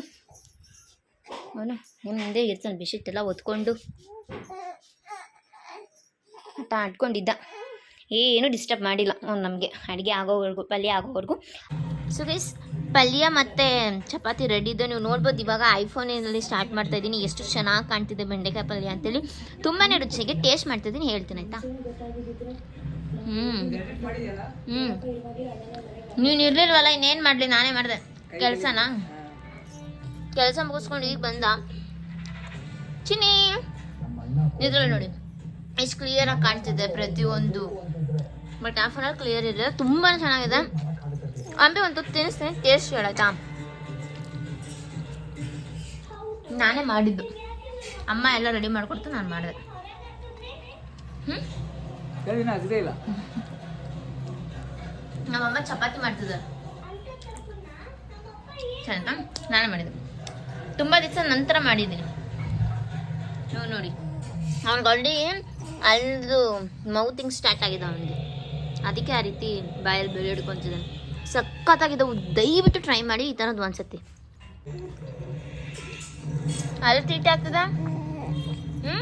ಅವನು ನಿಮ್ಮದೇ ಇರ್ತಾನೆ. ಬಿಸಿಟ್ಟೆಲ್ಲ ಒತ್ಕೊಂಡು. ಹಠ ಆಡ್ಕೊಂಡಿದ್ದ. ಏನು ಡಿಸ್ಟರ್ಬ್ ಮಾಡಿಲ್ಲ. ನಮಗೆ. ಅಡುಗೆ ಆಗೋವರೆಗೂ, ಪಲ್ಯ ಆಗೋವರೆಗೂ. ಸೊ ಗೈಸ್ ಪಲ್ಯ ಮತ್ತು ಚಪಾತಿ ರೆಡಿ ಇದೆ. ನೀವು ನೋಡ್ಬೋದು ಇವಾಗ ಐಫೋನಲ್ಲಿ ಸ್ಟಾರ್ಟ್ ಮಾಡ್ತಾ ಇದ್ದೀನಿ. ಎಷ್ಟು ಚೆನ್ನಾಗಿ ಕಾಣ್ತಿದೆ ಬೆಂಡೆಕಾಯಿ ಪಲ್ಯ ಅಂತೇಳಿ. ತುಂಬಾ ರುಚಿಗೆ ಟೇಸ್ಟ್ ಮಾಡ್ತಿದ್ದೀನಿ ಹೇಳ್ತೀನಿ ಆಯಿತಾ? ಹ್ಞೂ ಹ್ಞೂ ನೀನು ಇರಲಿಲ್ವಲ್ಲ, ಇನ್ನೇನು ಮಾಡಲಿ? ನಾನೇ ಮಾಡಿದೆ. ಕೆಲಸನಾ? ಕೆಲಸ ಮುಗಿಸ್ಕೊಂಡು ಈಗ ಬಂದ. ಚಿನ್ನಿ, ಇದ್ರಲ್ಲಿ ನೋಡಿ. ಎಷ್ಟು ಕ್ಲಿಯರಾಗಿ ಕಾಣ್ತಿದೆ ಪ್ರತಿಯೊಂದು. But half an hour clear ಇದೆ ತುಂಬಾ ಚೆನ್ನಾಗಿದೆ. ಅಂಬೆ ಒಂದು ತಿನ್ನಿಸ್ತೀನಿ. ಟೇಸ್ಟ್ ಹೇಳಾಯ್ತಾ ನಾನೇ ಮಾಡಿದ್ದು. ಅಮ್ಮ ಎಲ್ಲ ರೆಡಿ ಮಾಡ್ಕೊಡ್ತು ನಾನು ಮಾಡಿದೆ. ಹ್ಞೂ ನಮ್ಮಮ್ಮ ಚಪಾತಿ ಮಾಡ್ತಿದ್ದಾರೆ. ಚೆನ್ನಾ? ನಾನೇ ಮಾಡಿದ್ದು. ತುಂಬ ದಿವಸ ನಂತರ ಮಾಡಿದ್ದೀನಿ. ನೀವು ನೋಡಿ. ಅವ್ನಿಗೆ ಆಲ್ರೆಡಿ ಅಲ್ದು ಮೌತಿಂಗ್ ಸ್ಟಾರ್ಟ್ ಆಗಿದೆ ಅವನಿಗೆ. ಅದಕ್ಕೆ ಆ ರೀತಿ ಬಾಯಲ್ಲಿ ಬೆಳೆ ಹಿಡ್ಕೊತಿದ್ದಾನೆ. ಸಖತ್ತಾಗಿದೆ. ದಯವಿಟ್ಟು ಟ್ರೈ ಮಾಡಿ ಈ ಥರದ್ದು ಒಂದ್ಸತಿ ಅಲ್ಲಿ ಟ್ರೀಟ್ ಆಗ್ತದ? ಹ್ಞೂ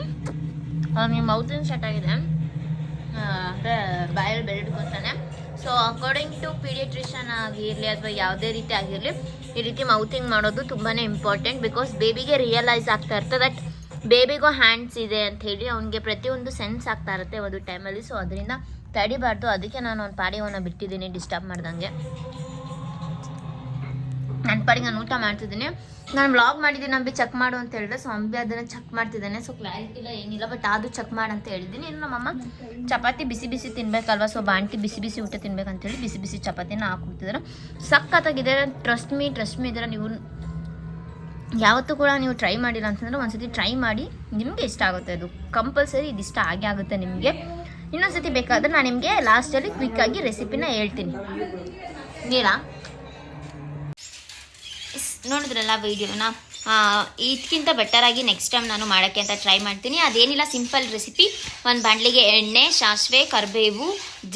ಅವ್ನಿಗೆ ಮೌತಿಂಗ್ ಸ್ಟಾರ್ಟ್ ಆಗಿದೆ. ಬಾಯಲ್ಲಿ ಬೆಳೆ ಹಿಡ್ಕೊತಾನೆ. ಸೊ ಅಕಾರ್ಡಿಂಗ್ ಟು ಪೀಡಿಯಟ್ರಿಷನ್ ಆಗಿರಲಿ ಅಥವಾ ಯಾವುದೇ ರೀತಿ ಆಗಿರಲಿ, ಈ ರೀತಿ ಮೌತಿಂಗ್ ಮಾಡೋದು ತುಂಬಾ ಇಂಪಾರ್ಟೆಂಟ್ ಬಿಕಾಸ್ ಬೇಬಿಗೆ ರಿಯಲೈಸ್ ಆಗ್ತಾ ಇರ್ತದೆ. ದಟ್ ಬೇಬಿಗೂ ಹ್ಯಾಂಡ್ಸ್ ಇದೆ ಅಂತ ಹೇಳಿ ಅವ್ನಿಗೆ ಪ್ರತಿಯೊಂದು ಸೆನ್ಸ್ ಆಗ್ತಾ ಇರುತ್ತೆ ಒಂದು ಟೈಮಲ್ಲಿ. ಸೊ ಅದರಿಂದ ತಡಿಬಾರ್ದು. ಅದಕ್ಕೆ ನಾನು ಅವ್ನ ಪಾಡಿಯವನ್ನ ಬಿಟ್ಟಿದ್ದೀನಿ ಡಿಸ್ಟರ್ಬ್ ಮಾಡ್ದಂಗೆ. ನನ್ನ ಪಾಡಿಗೆ ನಾನು ಊಟ ಮಾಡ್ತಿದ್ದೀನಿ. ನಾನು ಬ್ಲಾಗ್ ಮಾಡಿದ್ದೀನಿ, ಅಂಬಿ. ಚೆಕ್ ಮಾಡು ಅಂತ ಹೇಳಿದ್ರೆ ಸೊ ಅಂಬಿ ಅದನ್ನು ಚೆಕ್ ಮಾಡ್ತಿದ್ದಾನೆ. ಸೊ ಕ್ಲಾರಿಟಿ ಇಲ್ಲ, ಏನಿಲ್ಲ ಬಟ್ ಅದು ಚೆಕ್ ಮಾಡು ಅಂತ ಹೇಳಿದ್ದೀನಿ. ಇನ್ನು ನಮ್ಮಮ್ಮ ಚಪಾತಿ ಬಿಸಿ ಬಿಸಿ ತಿನ್ಬೇಕಲ್ವಾ? ಸೊ ಬಾಂಟಿ ಬಿಸಿ ಬಿಸಿ ಊಟ ತಿನ್ಬೇಕಂತೇಳಿ ಬಿಸಿ ಬಿಸಿ ಚಪಾತಿನ ಹಾಕ್ಬಿಡ್ತಿದ್ದಾರೆ ಸಖತ್ತಾಗಿದೆ. ಟ್ರಸ್ಟ್ ಮೀ ಟ್ರಸ್ಟ್ ಮೀ ಇದರ ನೀವು ಯಾವತ್ತೂ ಕೂಡ ನೀವು ಟ್ರೈ ಮಾಡಿಲ್ಲ ಅಂತಂದ್ರೆ ಒಂದ್ಸತಿ ಟ್ರೈ ಮಾಡಿ ನಿಮಗೆ ಇಷ್ಟ ಆಗುತ್ತೆ ಅದು. ಕಂಪಲ್ಸರಿ ಇದು ಇಷ್ಟ ಆಗೇ ಆಗುತ್ತೆ ನಿಮಗೆ. ಇನ್ನೊಂದ್ಸತಿ ಬೇಕಾದ್ರೆ ನಾನು ನಿಮಗೆ ಲಾಸ್ಟಲ್ಲಿ ಕ್ವಿಕ್ಕಾಗಿ ರೆಸಿಪಿನ ಹೇಳ್ತೀನಿ. ನೀರಾ ನೋಡಿದ್ರಲ್ಲ ವೀಡಿಯೋನ ಇದಕ್ಕಿಂತ ಬೆಟರಾಗಿ ನೆಕ್ಸ್ಟ್ ಟೈಮ್ ನಾನು ಮಾಡೋಕ್ಕೆ ಅಂತ ಟ್ರೈ ಮಾಡ್ತೀನಿ. ಅದೇನಿಲ್ಲ ಸಿಂಪಲ್ ರೆಸಿಪಿ ಒಂದು ಬಾಣಲಿಗೆ ಎಣ್ಣೆ ಸಾಸಿವೆ ಕರಿಬೇವು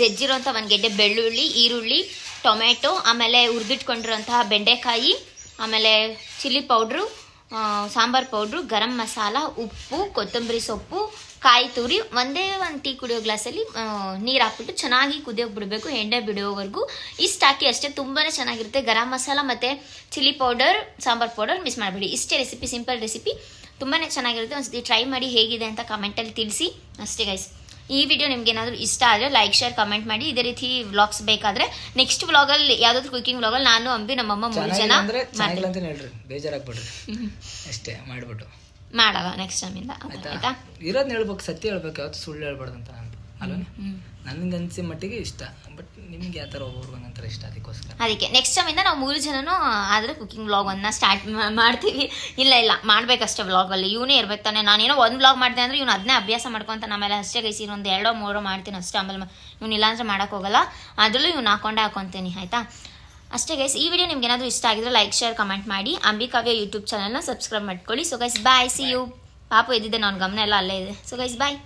ಜಜ್ಜಿರೋಂಥ ಒಂದು ಗೆಡ್ಡೆ ಬೆಳ್ಳುಳ್ಳಿ, ಈರುಳ್ಳಿ ಟೊಮೆಟೊ ಆಮೇಲೆ ಹುರಿದಿಟ್ಕೊಂಡಿರೋಂತಹ ಬೆಂಡೆಕಾಯಿ ಆಮೇಲೆ chilli powder sambar powder, garam masala, ಉಪ್ಪು, ಕೊತ್ತಂಬರಿ ಸೊಪ್ಪು, ಕಾಯಿ ತುರಿ, ಒಂದೇ ಒಂದು ಟೀ ಕುಡಿಯೋ ಗ್ಲಾಸಲ್ಲಿ ನೀರು ಹಾಕ್ಬಿಟ್ಟು ಚೆನ್ನಾಗಿ ಕುದಿಯೋಕೆ ಬಿಡಬೇಕು ಎಣ್ಣೆ ಬಿಡೋವರೆಗೂ ಇಷ್ಟು ಹಾಕಿ ಅಷ್ಟೇ ತುಂಬಾ ಚೆನ್ನಾಗಿರುತ್ತೆ. ಗರಂ ಮಸಾಲ ಮತ್ತು chilli powder, sambar powder miss ಮಾಡಬೇಡಿ. ಇಷ್ಟೇ ರೆಸಿಪಿ, ಸಿಂಪಲ್ ರೆಸಿಪಿ. ತುಂಬಾ ಚೆನ್ನಾಗಿರುತ್ತೆ. ಒಂದ್ಸತಿ ಟ್ರೈ ಮಾಡಿ ಹೇಗಿದೆ ಅಂತ ಕಮೆಂಟಲ್ಲಿ ತಿಳಿಸಿ. ಅಷ್ಟೇ ಗೈಸ್ ಈ ವಿಡಿಯೋ ನಿಮ್ಗೆ ಏನಾದರೂ ಇಷ್ಟ ಆದರೆ ಲೈಕ್ ಶೇರ್ ಕಮೆಂಟ್ ಮಾಡಿ. ಇದೇ ರೀತಿ ವ್ಲಾಗ್ಸ್ ಬೇಕಾದ್ರೆ ನೆಕ್ಸ್ಟ್ ವ್ಲಾಗಲ್ಲಿ ಯಾವ್ದಾದ್ರು ಕುಕಿಂಗ್ ವ್ಲಾಗಲ್ಲಿ ನಾನು ಅಂಬಿ ನಮ್ಮಮ್ಮ ಮೂರು ಜನ ಹೇಳ್ರಿ. ಬೇಜಾರಾಗ್ಬಿಡ್ರಿ. ಅಷ್ಟೇ ಮಾಡ್ಬಿಟ್ಟು. ಮಾಡವ ನೆಕ್ಸ್ಟ್ ಟೈಮಿಂದ ಆಯ್ತಾ? ಆಯ್ತಾ? ಇರೋದ್ನ ಹೇಳ್ಬೇಕು ಸತ್ಯ ಹೇಳ್ಬೇಕು ಯಾವತ್ತು ಸುಳ್ಳು ಹೇಳ್ಬಾರ್ದು ಅಂತ ನಾನು. ಅಲ್ವ ನನಗೆ ಅನ್ಸಿ ಮಟ್ಟಿಗೆ ಇಷ್ಟ. ಬಟ್ ನಿಮ್ಗೆ ಯಾವ ಥರ ಒಬ್ಬರು ಒಂದೊಂಥರ ಇಷ್ಟ ಅದಕ್ಕೋಸ್ಕರ? ಅದಕ್ಕೆ ನೆಕ್ಸ್ಟ್ ಟೈಮಿಂದ ನಾವು ಮೂರು ಜನನು ಆದರೆ ಕುಕಿಂಗ್ ವ್ಲಾಗನ್ನು ಸ್ಟಾರ್ಟ್ ಮಾಡ್ತೀವಿ. ಇಲ್ಲ ಇಲ್ಲ ಮಾಡ್ಬೇಕಷ್ಟೇ ವ್ಲಾಗಲ್ಲಿ ಇವನೇ ಇರ್ಬೇಕು ತಾನೆ. ನಾನೇನೋ ಒಂದು ವ್ಲಾಗ್ ಮಾಡಿದೆ ಅಂದರೆ ಇವನು ಅದನ್ನೇ ಅಭ್ಯಾಸ ಮಾಡ್ಕೊತ ಆಮೇಲೆ ಅಷ್ಟೇ ಗೈಸಿ ಒಂದು ಎರಡೋ ಮೂರೋ ಮಾಡ್ತೀನಿ ಅಷ್ಟೇ. ಆಮೇಲೆ ಇವ್ನು ಇಲ್ಲಾಂದ್ರೆ ಮಾಡೋಕ್ಕೋಗಲ್ಲ ಅದರಲ್ಲೂ ಇವ್ನು ಹಾಕೊಂಡೇ ಹಾಕೊತೀನಿ ಆಯಿತಾ? ಅಷ್ಟೇ ಗೈಸ್ ಈ ವಿಡಿಯೋ ನಿಮ್ಗೆ ಏನಾದರೂ ಇಷ್ಟ ಆಗಿದ್ರೆ ಲೈಕ್ ಶೇರ್ ಕಮೆಂಟ್ ಮಾಡಿ. ಅಂಬಿಕಾವ್ಯ ಯೂಟ್ಯೂಬ್ ಚಾನಲ್ನ ಸಬ್ಸ್ಕ್ರೈಬ್ ಮಾಡ್ಕೊಳ್ಳಿ. So guys bye see you ಪಾಪು ಇದ್ದಿದ್ದೆ ನನ್ನ ಗಮನ ಎಲ್ಲ ಅಲ್ಲೇ ಇದೆ. ಸೊ ಗೈಸ್ ಬಾಯ್